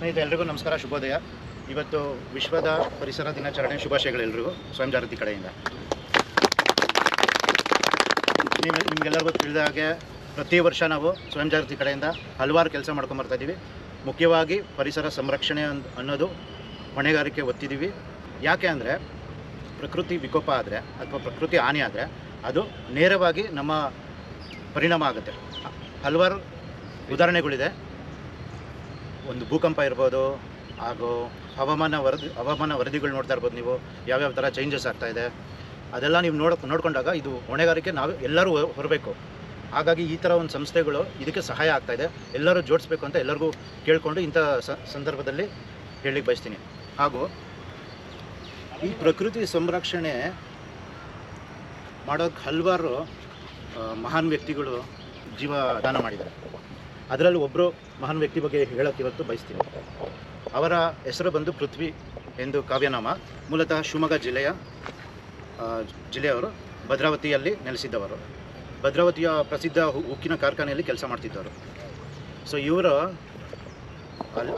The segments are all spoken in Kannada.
ಸ್ನೇಹಿತರೆ, ಎಲ್ರಿಗೂ ನಮಸ್ಕಾರ, ಶುಭೋದಯ. ಇವತ್ತು ವಿಶ್ವದ ಪರಿಸರ ದಿನಾಚರಣೆ ಶುಭಾಶಯಗಳು ಎಲ್ರಿಗೂ, ಸ್ವಯಂ ಜಾಗೃತಿ ಕಡೆಯಿಂದ. ನೀವು ನಿಮಗೆಲ್ಲರಿಗೂ ತಿಳಿದ ಹಾಗೆ ಪ್ರತಿ ವರ್ಷ ನಾವು ಸ್ವಯಂ ಜಾಗೃತಿ ಕಡೆಯಿಂದ ಹಲವಾರು ಕೆಲಸ ಮಾಡ್ಕೊಂಡು ಇದ್ದೀವಿ ಮುಖ್ಯವಾಗಿ ಪರಿಸರ ಸಂರಕ್ಷಣೆ ಅನ್- ಅನ್ನೋದು ಹೊಣೆಗಾರಿಕೆ ಒತ್ತಿದ್ದೀವಿ ಯಾಕೆ ಅಂದರೆ, ಪ್ರಕೃತಿ ವಿಕೋಪ ಆದರೆ ಅಥವಾ ಪ್ರಕೃತಿ ಹಾನಿ ಆದರೆ ಅದು ನೇರವಾಗಿ ನಮ್ಮ ಪರಿಣಾಮ ಆಗುತ್ತೆ. ಹಲವಾರು ಉದಾಹರಣೆಗಳಿದೆ. ಒಂದು ಭೂಕಂಪ ಇರ್ಬೋದು, ಹಾಗೂ ಹವಾಮಾನ ವರದಿ, ಹವಾಮಾನ ವರದಿಗಳು ನೋಡ್ತಾ ಇರ್ಬೋದು ನೀವು, ಯಾವ್ಯಾವ ಥರ ಚೇಂಜಸ್ ಇದೆ. ಅದೆಲ್ಲ ನೀವು ನೋಡ್, ನೋಡ್ಕೊಂಡಾಗ ಇದು ಹೊಣೆಗಾರಿಕೆ ನಾವು ಎಲ್ಲರೂ ಹೊರಬೇಕು. ಹಾಗಾಗಿ ಈ ಥರ ಒಂದು ಸಂಸ್ಥೆಗಳು ಇದಕ್ಕೆ ಸಹಾಯ ಆಗ್ತಾ ಇದೆ. ಎಲ್ಲರೂ ಜೋಡಿಸ್ಬೇಕು ಅಂತ ಎಲ್ಲರಿಗೂ ಕೇಳಿಕೊಂಡು ಇಂಥ ಸಂದರ್ಭದಲ್ಲಿ ಹೇಳಲಿಕ್ಕೆ ಬಯಸ್ತೀನಿ. ಹಾಗೂ ಈ ಪ್ರಕೃತಿ ಸಂರಕ್ಷಣೆ ಮಾಡೋಕ್ಕೆ ಹಲವಾರು ಮಹಾನ್ ವ್ಯಕ್ತಿಗಳು ಜೀವ ದಾನ ಮಾಡಿದ್ದಾರೆ. ಅದರಲ್ಲಿ ಒಬ್ಬರು ಮಹಾನ್ ವ್ಯಕ್ತಿ ಬಗ್ಗೆ ಹೇಳೋಕ್ಕೆ ಇವತ್ತು ಬಯಸ್ತೀನಿ. ಅವರ ಹೆಸರು ಬಂದು ಪೃಥ್ವಿ ಎಂದು ಕಾವ್ಯನಾಮ. ಮೂಲತಃ ಶಿವಮೊಗ್ಗ ಜಿಲ್ಲೆಯ ಜಿಲ್ಲೆಯವರು ಭದ್ರಾವತಿಯಲ್ಲಿ ನೆಲೆಸಿದ್ದವರು. ಭದ್ರಾವತಿಯ ಪ್ರಸಿದ್ಧ ಉಕ್ಕಿನ ಕಾರ್ಖಾನೆಯಲ್ಲಿ ಕೆಲಸ ಮಾಡ್ತಿದ್ದವರು. ಸೊ ಇವರು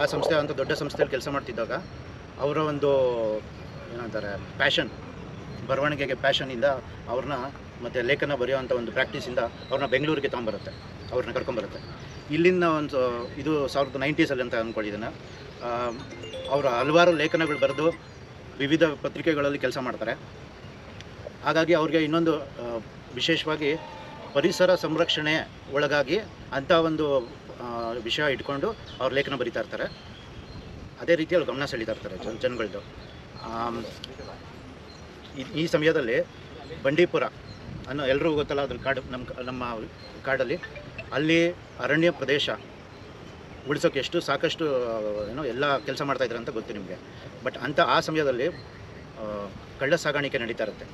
ಆ ಸಂಸ್ಥೆ ಅಂತ ದೊಡ್ಡ ಸಂಸ್ಥೆಯಲ್ಲಿ ಕೆಲಸ ಮಾಡ್ತಿದ್ದಾಗ ಅವರ ಒಂದು, ಏನಂತಾರೆ ಪ್ಯಾಷನ್ ಬರವಣಿಗೆಗೆ ಪ್ಯಾಷನಿಂದ ಅವ್ರನ್ನ ಮತ್ತು ಲೇಖನ ಬರೆಯುವಂಥ ಒಂದು ಪ್ರಾಕ್ಟೀಸಿಂದ ಅವ್ರನ್ನ ಬೆಂಗಳೂರಿಗೆ ತೊಗೊಂಬರುತ್ತೆ. ಅವ್ರನ್ನ ಕರ್ಕೊಂಬರುತ್ತೆ. ಇಲ್ಲಿಂದ ಒಂದು, ಇದು ಸಾವಿರದ ನೈಂಟೀಸಲ್ಲಿ ಅಂತ ಅಂದ್ಕೊಂಡಿದ್ದೀನಿ. ಅವರು ಹಲವಾರು ಲೇಖನಗಳು ಬರೆದು ವಿವಿಧ ಪತ್ರಿಕೆಗಳಲ್ಲಿ ಕೆಲಸ ಮಾಡ್ತಾರೆ. ಹಾಗಾಗಿ ಅವ್ರಿಗೆ ಇನ್ನೊಂದು ವಿಶೇಷವಾಗಿ ಪರಿಸರ ಸಂರಕ್ಷಣೆ ಒಳಗಾಗಿ ಅಂಥ ಒಂದು ವಿಷಯ ಇಟ್ಕೊಂಡು ಅವ್ರ ಲೇಖನ ಬರಿತಾ ಇರ್ತಾರೆ. ಅದೇ ರೀತಿ ಅವ್ರು ಗಮನ ಸೆಳಿತಾ ಇರ್ತಾರೆ ಜನ ಜನಗಳದ್ದು ಈ- ಸಮಯದಲ್ಲಿ ಬಂಡೀಪುರ ಅನ್ನೋ ಎಲ್ರಿಗೂ ಗೊತ್ತಲ್ಲ ಅದ್ರ ಕಾಡು, ನಮ್ಮ ನಮ್ಮ ಕಾಡಲ್ಲಿ ಅಲ್ಲಿ ಅರಣ್ಯ ಪ್ರದೇಶ ಉಳಿಸೋಕೆ ಎಷ್ಟು ಸಾಕಷ್ಟು ಏನೋ ಎಲ್ಲ ಕೆಲಸ ಮಾಡ್ತಾ ಇದ್ದಾರೆ ಅಂತ ಗೊತ್ತು ನಿಮಗೆ. ಬಟ್ ಅಂಥ ಆ ಸಮಯದಲ್ಲಿ ಕಳ್ಳ ಸಾಗಾಣಿಕೆ ನಡೀತಾ ಇರುತ್ತೆ.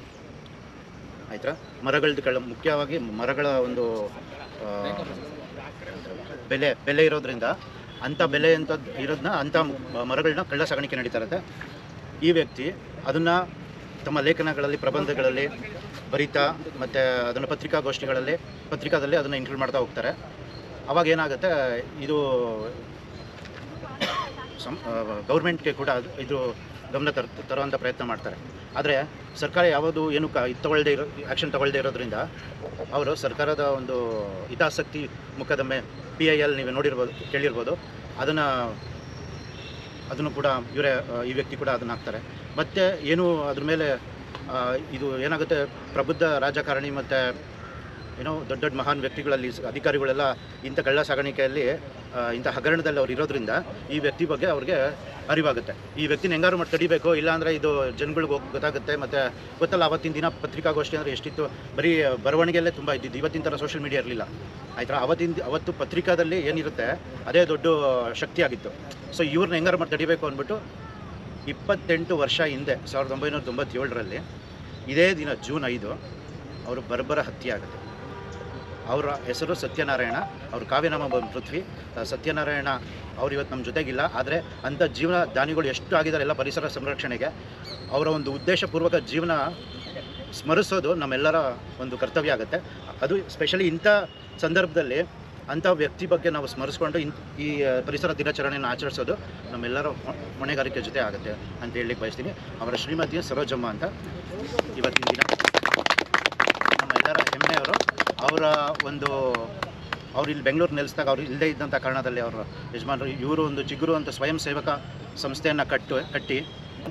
ಆಯ್ತಾ? ಮರಗಳದ್ದು ಕಳ್ಳ, ಮುಖ್ಯವಾಗಿ ಮರಗಳ ಒಂದು ಬೆಲೆ ಬೆಲೆ ಇರೋದ್ರಿಂದ ಅಂಥ ಬೆಲೆ ಅಂತ ಇರೋದನ್ನ ಅಂಥ ಮರಗಳನ್ನ ಕಳ್ಳ ಸಾಗಾಣಿಕೆ ನಡೀತಾ ಇರುತ್ತೆ. ಈ ವ್ಯಕ್ತಿ ಅದನ್ನು ತಮ್ಮ ಲೇಖನಗಳಲ್ಲಿ, ಪ್ರಬಂಧಗಳಲ್ಲಿ ಬರಿತಾ ಮತ್ತು ಅದನ್ನು ಪತ್ರಿಕಾಗೋಷ್ಠಿಗಳಲ್ಲಿ, ಪತ್ರಿಕಾದಲ್ಲಿ ಅದನ್ನು ಇನ್ಕ್ಲೂಡ್ ಮಾಡ್ತಾ ಹೋಗ್ತಾರೆ. ಅವಾಗ ಏನಾಗುತ್ತೆ, ಇದು ಸಂ ಗೌರ್ಮೆಂಟ್ಗೆ ಕೂಡ ಅದು, ಇದು ಗಮನ ತರ ತರುವಂಥ ಪ್ರಯತ್ನ ಮಾಡ್ತಾರೆ. ಆದರೆ ಸರ್ಕಾರ ಯಾವುದು ಏನು ಕ ಇದು ತಗೊಳ್ಳದೇ ಇರೋ ಆ್ಯಕ್ಷನ್ ತಗೊಳ್ಳದೇ ಇರೋದ್ರಿಂದ ಅವರು ಸರ್ಕಾರದ ಒಂದು ಹಿತಾಸಕ್ತಿ ಮುಖದಮ್ಮೆ ಪಿ ಐ ಎಲ್ ನೀವು ನೋಡಿರ್ಬೋದು, ಕೇಳಿರ್ಬೋದು, ಅದನ್ನು ಅದನ್ನು ಕೂಡ ಇವರೇ ಈ ವ್ಯಕ್ತಿ ಕೂಡ ಅದನ್ನು ಹಾಕ್ತಾರೆ. ಮತ್ತು ಏನು ಅದ್ರ ಮೇಲೆ ಇದು ಏನಾಗುತ್ತೆ, ಪ್ರಬುದ್ಧ ರಾಜಕಾರಣಿ ಮತ್ತು ಏನೋ ದೊಡ್ಡ ದೊಡ್ಡ ಮಹಾನ್ ವ್ಯಕ್ತಿಗಳಲ್ಲಿ ಅಧಿಕಾರಿಗಳೆಲ್ಲ ಇಂಥ ಕಳ್ಳ ಸಾಗಾಣಿಕೆಯಲ್ಲಿ ಇಂಥ ಹಗರಣದಲ್ಲಿ ಅವ್ರು ಇರೋದ್ರಿಂದ ಈ ವ್ಯಕ್ತಿ ಬಗ್ಗೆ ಅವ್ರಿಗೆ ಅರಿವಾಗುತ್ತೆ. ಈ ವ್ಯಕ್ತಿನ ಹೆಂಗಾರು ಮಾಡಿ ತಡಿಬೇಕು, ಇಲ್ಲಾಂದರೆ ಇದು ಜನಗಳಿಗೆ ಹೋಗಿ ಗೊತ್ತಾಗುತ್ತೆ. ಮತ್ತು ಗೊತ್ತಲ್ಲ, ಅವತ್ತಿನ ದಿನ ಪತ್ರಿಕಾಗೋಷ್ಠಿ ಅಂದರೆ ಎಷ್ಟಿತ್ತು? ಬರೀ ಬರವಣಿಗೆಯಲ್ಲೇ ತುಂಬ ಇದ್ದಿದ್ದು. ಇವತ್ತಿನ ಥರ ಸೋಷಿಯಲ್ ಮೀಡಿಯಾ ಇರಲಿಲ್ಲ. ಆಯ್ತಾ? ಅವತ್ತಿನ ಅವತ್ತು ಪತ್ರಿಕಾದಲ್ಲಿ ಏನಿರುತ್ತೆ, ಅದೇ ದೊಡ್ಡ ಶಕ್ತಿಯಾಗಿತ್ತು ಸೊ ಇವ್ರನ್ನ ಹೆಂಗಾರು ಮಾಡಿ ತಡಿಬೇಕು ಅಂದ್ಬಿಟ್ಟು ಇಪ್ಪತ್ತೆಂಟು ವರ್ಷ ಹಿಂದೆ, ಸಾವಿರದ ಒಂಬೈನೂರ ತೊಂಬತ್ತೇಳರಲ್ಲಿ ಇದೇ ದಿನ ಜೂನ್ ಐದು, ಅವರು ಬರ್ಬರ ಹತ್ಯೆ ಆಗುತ್ತೆ. ಅವರ ಹೆಸರು ಸತ್ಯನಾರಾಯಣ, ಅವ್ರ ಕಾವ್ಯನಾಮ ಪೃಥ್ವಿ. ಸತ್ಯನಾರಾಯಣ ಅವ್ರು ಇವತ್ತು ನಮ್ಮ ಜೊತೆಗಿಲ್ಲ, ಆದರೆ ಅಂಥ ಜೀವನ ದಾನಿಗಳು ಎಷ್ಟು ಆಗಿದ್ದಾರೆ ಎಲ್ಲ ಪರಿಸರ ಸಂರಕ್ಷಣೆಗೆ. ಅವರ ಒಂದು ಉದ್ದೇಶಪೂರ್ವಕ ಜೀವನ ಸ್ಮರಿಸೋದು ನಮ್ಮೆಲ್ಲರ ಒಂದು ಕರ್ತವ್ಯ ಆಗುತ್ತೆ. ಅದು ಸ್ಪೆಷಲಿ ಇಂಥ ಸಂದರ್ಭದಲ್ಲಿ ಅಂಥ ವ್ಯಕ್ತಿ ಬಗ್ಗೆ ನಾವು ಸ್ಮರಿಸ್ಕೊಂಡು ಈ ಪರಿಸರ ದಿನಾಚರಣೆಯನ್ನು ಆಚರಿಸೋದು ನಮ್ಮೆಲ್ಲರ ಹೊಣೆಗಾರಿಕೆ ಜೊತೆ ಆಗುತ್ತೆ ಅಂತ ಹೇಳಲಿಕ್ಕೆ ಬಯಸ್ತೀನಿ. ಅವರ ಶ್ರೀಮತಿ ಸರೋಜಮ್ಮ ಅಂತ ಇವತ್ತಿನ ದಿನ. ಅವರ ಒಂದು ಅವ್ರು ಇಲ್ಲಿ ಬೆಂಗಳೂರು ನೆಲೆಸಿದಾಗ ಅವ್ರು ಇಲ್ಲದೇ ಇದ್ದಂಥ ಕಾರಣದಲ್ಲಿ ಅವರು ಯಜಮಾನರು ಇವರು ಒಂದು ಚಿಗುರು ಅಂತ ಸ್ವಯಂ ಸೇವಕ ಸಂಸ್ಥೆಯನ್ನು ಕಟ್ಟು ಕಟ್ಟಿ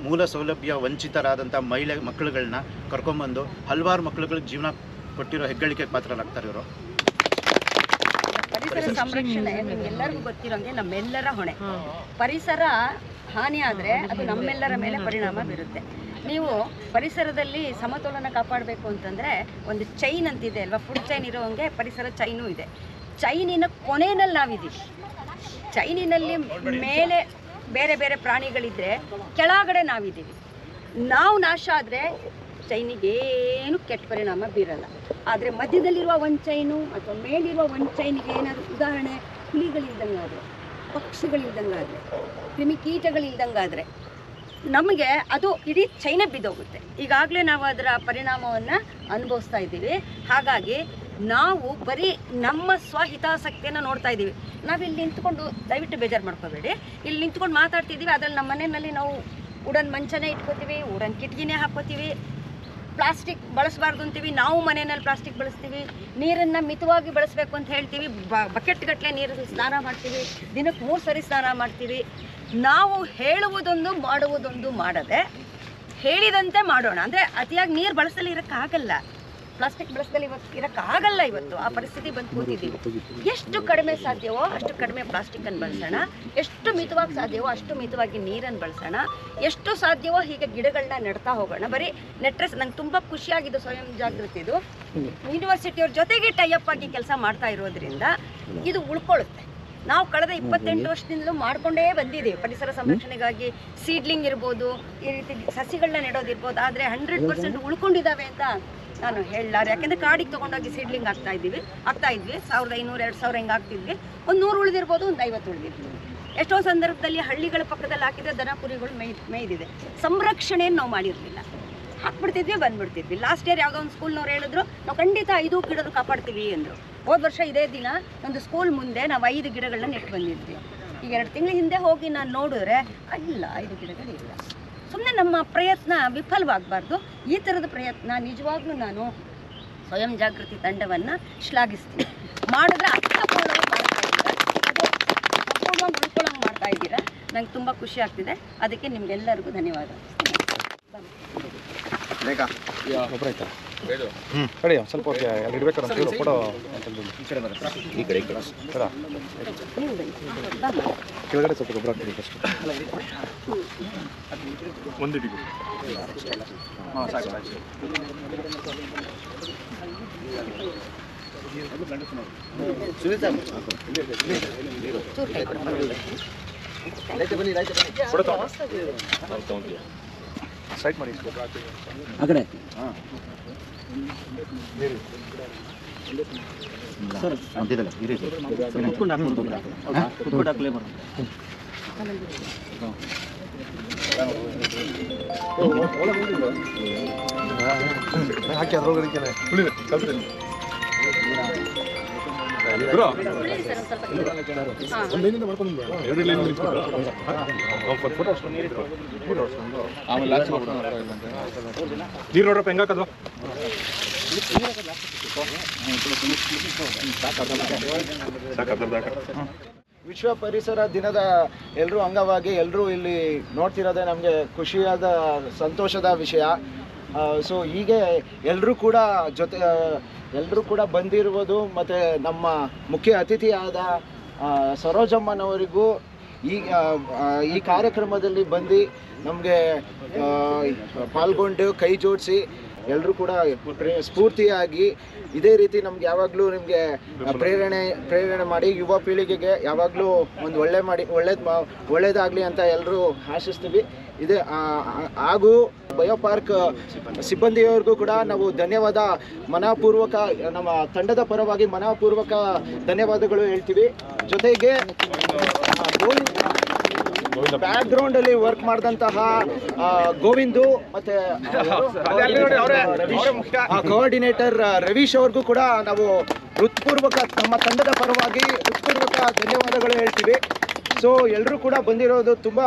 ಮೂಲ ಸೌಲಭ್ಯ ವಂಚಿತರಾದಂಥ ಮಹಿಳೆ ಮಕ್ಕಳುಗಳನ್ನ ಕರ್ಕೊಂಬಂದು ಹಲವಾರು ಮಕ್ಕಳುಗಳಿಗೆ ಜೀವನ ಕೊಟ್ಟಿರೋ ಹೆಗ್ಗಳಿಕೆ ಪಾತ್ರರಾಗ್ತಾರೆ ಇವರು. ಪರಿಸರ ಸಂರಕ್ಷಣೆ ನಿಮ್ಗೆಲ್ಲರಿಗೂ ಗೊತ್ತಿರೋಂಗೆ ನಮ್ಮೆಲ್ಲರ ಹೊಣೆ. ಪರಿಸರ ಹಾನಿ ಆದರೆ ಅದು ನಮ್ಮೆಲ್ಲರ ಮೇಲೆ ಪರಿಣಾಮ ಬೀರುತ್ತೆ. ನೀವು ಪರಿಸರದಲ್ಲಿ ಸಮತೋಲನ ಕಾಪಾಡಬೇಕು ಅಂತಂದರೆ ಒಂದು ಚೈನ್ ಅಂತಿದೆ ಅಲ್ವಾ? ಫುಡ್ ಚೈನ್ ಇರೋ ಇರೋಂಗೆ ಪರಿಸರ ಚೈನು ಇದೆ. ಚೈನಿನ ಕೊನೆಯಲ್ಲಿ ನಾವಿದ್ದೀವಿ ಚೈನಿನಲ್ಲಿ ಮೇಲೆ ಬೇರೆ ಬೇರೆ ಪ್ರಾಣಿಗಳಿದ್ರೆ ಕೆಳಗಡೆ ನಾವಿದ್ದೀವಿ ನಾವು ನಾಶ ಆದರೆ ಚೈನಿಗೆ ಏನು ಕೆಟ್ಟ ಪರಿಣಾಮ ಬೀರಲ್ಲ. ಆದರೆ ಮಧ್ಯದಲ್ಲಿರುವ ಒಂದು ಚೈನು ಅಥವಾ ಮೇಲಿರುವ ಒಂದು ಚೈನಿಗೆ ಏನಾದರೂ ಉದಾಹರಣೆ, ಹುಲಿಗಳಿಲ್ದಂಗಾದರೆ, ಪಕ್ಷಿಗಳಿಲ್ದಂಗಾದರೆ ಕ್ರಿಮಿಕೀಟಗಳಿಲ್ದಂಗಾದರೆ ನಮಗೆ ಅದು ಇಡೀ ಚೈನೇ ಬಿದ್ದೋಗುತ್ತೆ. ಈಗಾಗಲೇ ನಾವು ಅದರ ಪರಿಣಾಮವನ್ನು ಅನುಭವಿಸ್ತಾ ಇದ್ದೀವಿ. ಹಾಗಾಗಿ ನಾವು ಬರೀ ನಮ್ಮ ಸ್ವಹಿತಾಸಕ್ತಿಯನ್ನು ನೋಡ್ತಾ ಇದ್ದೀವಿ. ನಾವು ಇಲ್ಲಿ ನಿಂತ್ಕೊಂಡು ದಯವಿಟ್ಟು ಬೇಜಾರು ಮಾಡ್ಕೋಬೇಡಿ. ಇಲ್ಲಿ ನಿಂತ್ಕೊಂಡು ಮಾತಾಡ್ತಿದ್ದೀವಿ. ಅದರಲ್ಲಿ ನಮ್ಮ ಮನೆಯಲ್ಲಿ ನಾವು ಉಡನ್ ಮಂಚನೇ ಇಟ್ಕೋತೀವಿ, ಉಡನ್ ಕಿಟಕಿನೇ ಹಾಕೋತೀವಿ ಪ್ಲಾಸ್ಟಿಕ್ ಬಳಸಬಾರ್ದು ಅಂತೀವಿ. ನಾವು ಮನೆಯಲ್ಲಿ ಪ್ಲಾಸ್ಟಿಕ್ ಬಳಸ್ತೀವಿ. ನೀರನ್ನು ಮಿತವಾಗಿ ಬಳಸಬೇಕು ಅಂತ ಹೇಳ್ತೀವಿ. ಬಕೆಟ್ ಗಟ್ಟಲೆ ನೀರಲ್ಲಿ ಸ್ನಾನ ಮಾಡ್ತೀವಿ. ದಿನಕ್ಕೆ ಮೂರು ಸರಿ ಸ್ನಾನ ಮಾಡ್ತೀವಿ. ನಾವು ಹೇಳುವುದೊಂದು ಮಾಡುವುದೊಂದು ಮಾಡದೆ ಹೇಳಿದಂತೆ ಮಾಡೋಣ. ಅಂದರೆ ಅತಿಯಾಗಿ ನೀರು ಬಳಸಲಿ ಇರೋಕ್ಕಾಗಲ್ಲ ಪ್ಲಾಸ್ಟಿಕ್ ಬಳಸದಲ್ಲಿ ಇವತ್ತು ಇರೋಕ್ಕಾಗಲ್ಲ ಇವತ್ತು. ಆ ಪರಿಸ್ಥಿತಿ ಬಂದು ಕೂತಿದ್ದೀವಿ. ಎಷ್ಟು ಕಡಿಮೆ ಸಾಧ್ಯವೋ ಅಷ್ಟು ಕಡಿಮೆ ಪ್ಲಾಸ್ಟಿಕ್ಕನ್ನು ಬಳಸೋಣ. ಎಷ್ಟು ಮಿತವಾಗಿ ಸಾಧ್ಯವೋ ಅಷ್ಟು ಮಿತವಾಗಿ ನೀರನ್ನು ಬಳಸೋಣ. ಎಷ್ಟು ಸಾಧ್ಯವೋ ಹೀಗೆ ಗಿಡಗಳನ್ನ ನೆಡ್ತಾ ಹೋಗೋಣ. ಬರೀ ನೆಟ್ರೆಸ್ ನಂಗೆ ತುಂಬ ಖುಷಿಯಾಗಿದ್ದು ಸ್ವಯಂ ಜಾಗೃತಿದು ಯೂನಿವರ್ಸಿಟಿಯವ್ರ ಜೊತೆಗೆ ಟೈಅಪ್ ಆಗಿ ಕೆಲಸ ಮಾಡ್ತಾ ಇರೋದ್ರಿಂದ ಇದು ಉಳ್ಕೊಳ್ಳುತ್ತೆ. ನಾವು ಕಳೆದ ಇಪ್ಪತ್ತೆಂಟು ವರ್ಷದಿಂದಲೂ ಮಾಡ್ಕೊಂಡೇ ಬಂದಿದ್ದೀವಿ. ಪರಿಸರ ಸಂರಕ್ಷಣೆಗಾಗಿ ಸೀಡ್ಲಿಂಗ್ ಇರ್ಬೋದು ಈ ರೀತಿ ಸಸಿಗಳನ್ನ ನೆಡೋದಿರ್ಬೋದು ಆದರೆ ಹಂಡ್ರೆಡ್ ಪರ್ಸೆಂಟ್ ಉಳ್ಕೊಂಡಿದ್ದಾವೆ ಅಂತ ನಾನು ಹೇಳಲಾರೆ. ಯಾಕೆಂದರೆ ಕಾಡಿಗೆ ತೊಗೊಂಡೋಗಿ ಸೀಡ್ಲಿಂಗ್ ಆಗ್ತಾ ಇದ್ದೀವಿ. ಆಗ್ತಾ ಇದ್ವಿ. ಸಾವಿರದ ಐನೂರು ಎರಡು ಸಾವಿರ ಹಿಂಗೆ ಆಗ್ತಿದ್ವಿ. ಒಂದು ನೂರು ಉಳಿದಿರ್ಬೋದು ಒಂದು ಐವತ್ತು ಉಳಿದಿರ್ಬೋದು. ಎಷ್ಟೋ ಸಂದರ್ಭದಲ್ಲಿ ಹಳ್ಳಿಗಳ ಪಕ್ಕದಲ್ಲಿ ಹಾಕಿದ್ರೆ ದನ ಕುರಿಗಳು ಮೇಯ್ ಮೇಯ್ದಿದೆ. ಸಂರಕ್ಷಣೆಯನ್ನು ನಾವು ಮಾಡಿರಲಿಲ್ಲ. ಹಾಕ್ಬಿಡ್ತಿದ್ವಿ ಬಂದ್ಬಿಡ್ತಿದ್ವಿ. ಲಾಸ್ಟ್ ಇಯರ್ ಯಾವುದೋ ಒಂದು ಸ್ಕೂಲ್ನವ್ರು ಹೇಳಿದ್ರು ನಾವು ಖಂಡಿತ ಐದು ಗಿಡನ ಕಾಪಾಡ್ತೀವಿ ಅಂದರು. ಹೋದ ವರ್ಷ ಇದೇ ದಿನ ಒಂದು ಸ್ಕೂಲ್ ಮುಂದೆ ನಾವು ಐದು ಗಿಡಗಳನ್ನ ನೆಟ್ಟು ಬಂದಿದ್ವಿ. ಈಗ ಎರಡು ತಿಂಗಳ ಹಿಂದೆ ಹೋಗಿ ನಾನು ನೋಡಿದ್ರೆ ಇಲ್ಲ ಐದು ಗಿಡಗಳಿಲ್ಲ ಸುಮ್ಮನೆ ನಮ್ಮ ಪ್ರಯತ್ನ ವಿಫಲವಾಗಬಾರ್ದು. ಈ ಥರದ ಪ್ರಯತ್ನ ನಿಜವಾಗ್ಲೂ ನಾನು ಸ್ವಯಂ ಜಾಗೃತಿ ತಂಡವನ್ನು ಶ್ಲಾಘಿಸ್ತೀನಿ. ಮಾಡಿದ್ರೆ ಅರ್ಥಪೂರ್ಣವಾಗಿ ಮಾಡ್ತಾ ಇದ್ದೀರಾ? ಅದೇ ಅಪೂರ್ಣವಾಗಿ ಉಳ್ಕೊಳ್ಳೋಂಗೆ ಮಾಡ್ತಾ ಇದ್ದೀರಾ? ನಂಗೆ ತುಂಬ ಖುಷಿ ಆಗ್ತಿದೆ. ಅದಕ್ಕೆ ನಿಮಗೆಲ್ಲರಿಗೂ ಧನ್ಯವಾದ. ಒಬ್ಬರಾಯ್ತಾ ಕಡೆ ಸ್ವಲ್ಪ ಹೊತ್ತಿಗೆ ಅಲ್ಲಿ ಅಂತ ಹೇಳು ಫೋಟೋ ಈ ಕಡೆ ಈ ಕಡೆ ಬನ್ನಿ ಕೆಳಗಡೆ ಸ್ವಲ್ಪ ಗೊಬ್ಬರ ಹಾಕ್ತೀನಿ ಫಸ್ಟ್ ಒಂದು ಹಾಂ ಸಾಕು ಸಾಕು. ಸೈಡ್ ಮಾಡಿ ಆ ಕಡೆ ಹಾಕಿ ಅದ್ರೊಳಗಡೆ ಉಳಿಲಿ ಸರ್ ಅಂತಿದ್ದಲ್ಲ ಇರಿ ಹಾಂ ಎರಡು ಲೈನ್ ಒಂದು ಫೋಟೋ ಆಮೇಲೆ ಲಾಸ್ಟ್ ವಿಶ್ವ ಪರಿಸರ ದಿನದ ಎಲ್ಲರೂ ಅಂಗವಾಗಿ ಎಲ್ಲರೂ ಇಲ್ಲಿ ನೋಡ್ತಿರೋದೇ ನಮಗೆ ಖುಷಿಯಾದ ಸಂತೋಷದ ವಿಷಯ. ಸೊ ಹೀಗೆ ಎಲ್ಲರೂ ಕೂಡ ಜೊತೆ ಎಲ್ಲರೂ ಕೂಡ ಬಂದಿರುವುದು ಮತ್ತು ನಮ್ಮ ಮುಖ್ಯ ಅತಿಥಿಯಾದ ಸರೋಜಮ್ಮನವರಿಗೂ ಈ ಈ ಕಾರ್ಯಕ್ರಮದಲ್ಲಿ ಬಂದು ನಮಗೆ ಪಾಲ್ಗೊಂಡು ಕೈ ಜೋಡಿಸಿ ಎಲ್ಲರೂ ಕೂಡ ಸ್ಫೂರ್ತಿಯಾಗಿ ಇದೇ ರೀತಿ ನಮ್ಗೆ ಯಾವಾಗಲೂ ನಿಮಗೆ ಪ್ರೇರಣೆ ಪ್ರೇರಣೆ ಮಾಡಿ ಯುವ ಪೀಳಿಗೆಗೆ ಯಾವಾಗಲೂ ಒಂದು ಒಳ್ಳೆ ಮಾಡಿ, ಒಳ್ಳೇದು ಒಳ್ಳೇದಾಗಲಿ ಅಂತ ಎಲ್ಲರೂ ಆಶಿಸ್ತೀವಿ. ಇದೆ. ಹಾಗೂ ಬಯೋ ಪಾರ್ಕ್ ಸಿಬ್ಬಂದಿಯವ್ರಿಗೂ ಕೂಡ ನಾವು ಧನ್ಯವಾದ. ಮನಃಪೂರ್ವಕ, ನಮ್ಮ ತಂಡದ ಪರವಾಗಿ ಮನಃಪೂರ್ವಕ ಧನ್ಯವಾದಗಳು ಹೇಳ್ತೀವಿ. ಜೊತೆಗೆ ಬ್ಯಾಕ್ ಅಲ್ಲಿ ವರ್ಕ್ ಮಾಡಿದಂತಹ ಗೋವಿಂದು ಮತ್ತೆ ಕೋಆರ್ಡಿನೇಟರ್ ರವೀಶ್ ಅವ್ರಿಗೂ ಕೂಡ ನಾವು ಹೃತ್ಪೂರ್ವಕ, ನಮ್ಮ ತಂಡದ ಪರವಾಗಿ ಹೃತ್ಪೂರ್ವಕ ಧನ್ಯವಾದಗಳು ಹೇಳ್ತೀವಿ. ಸೊ ಎಲ್ಲರೂ ಕೂಡ ಬಂದಿರೋದು ತುಂಬ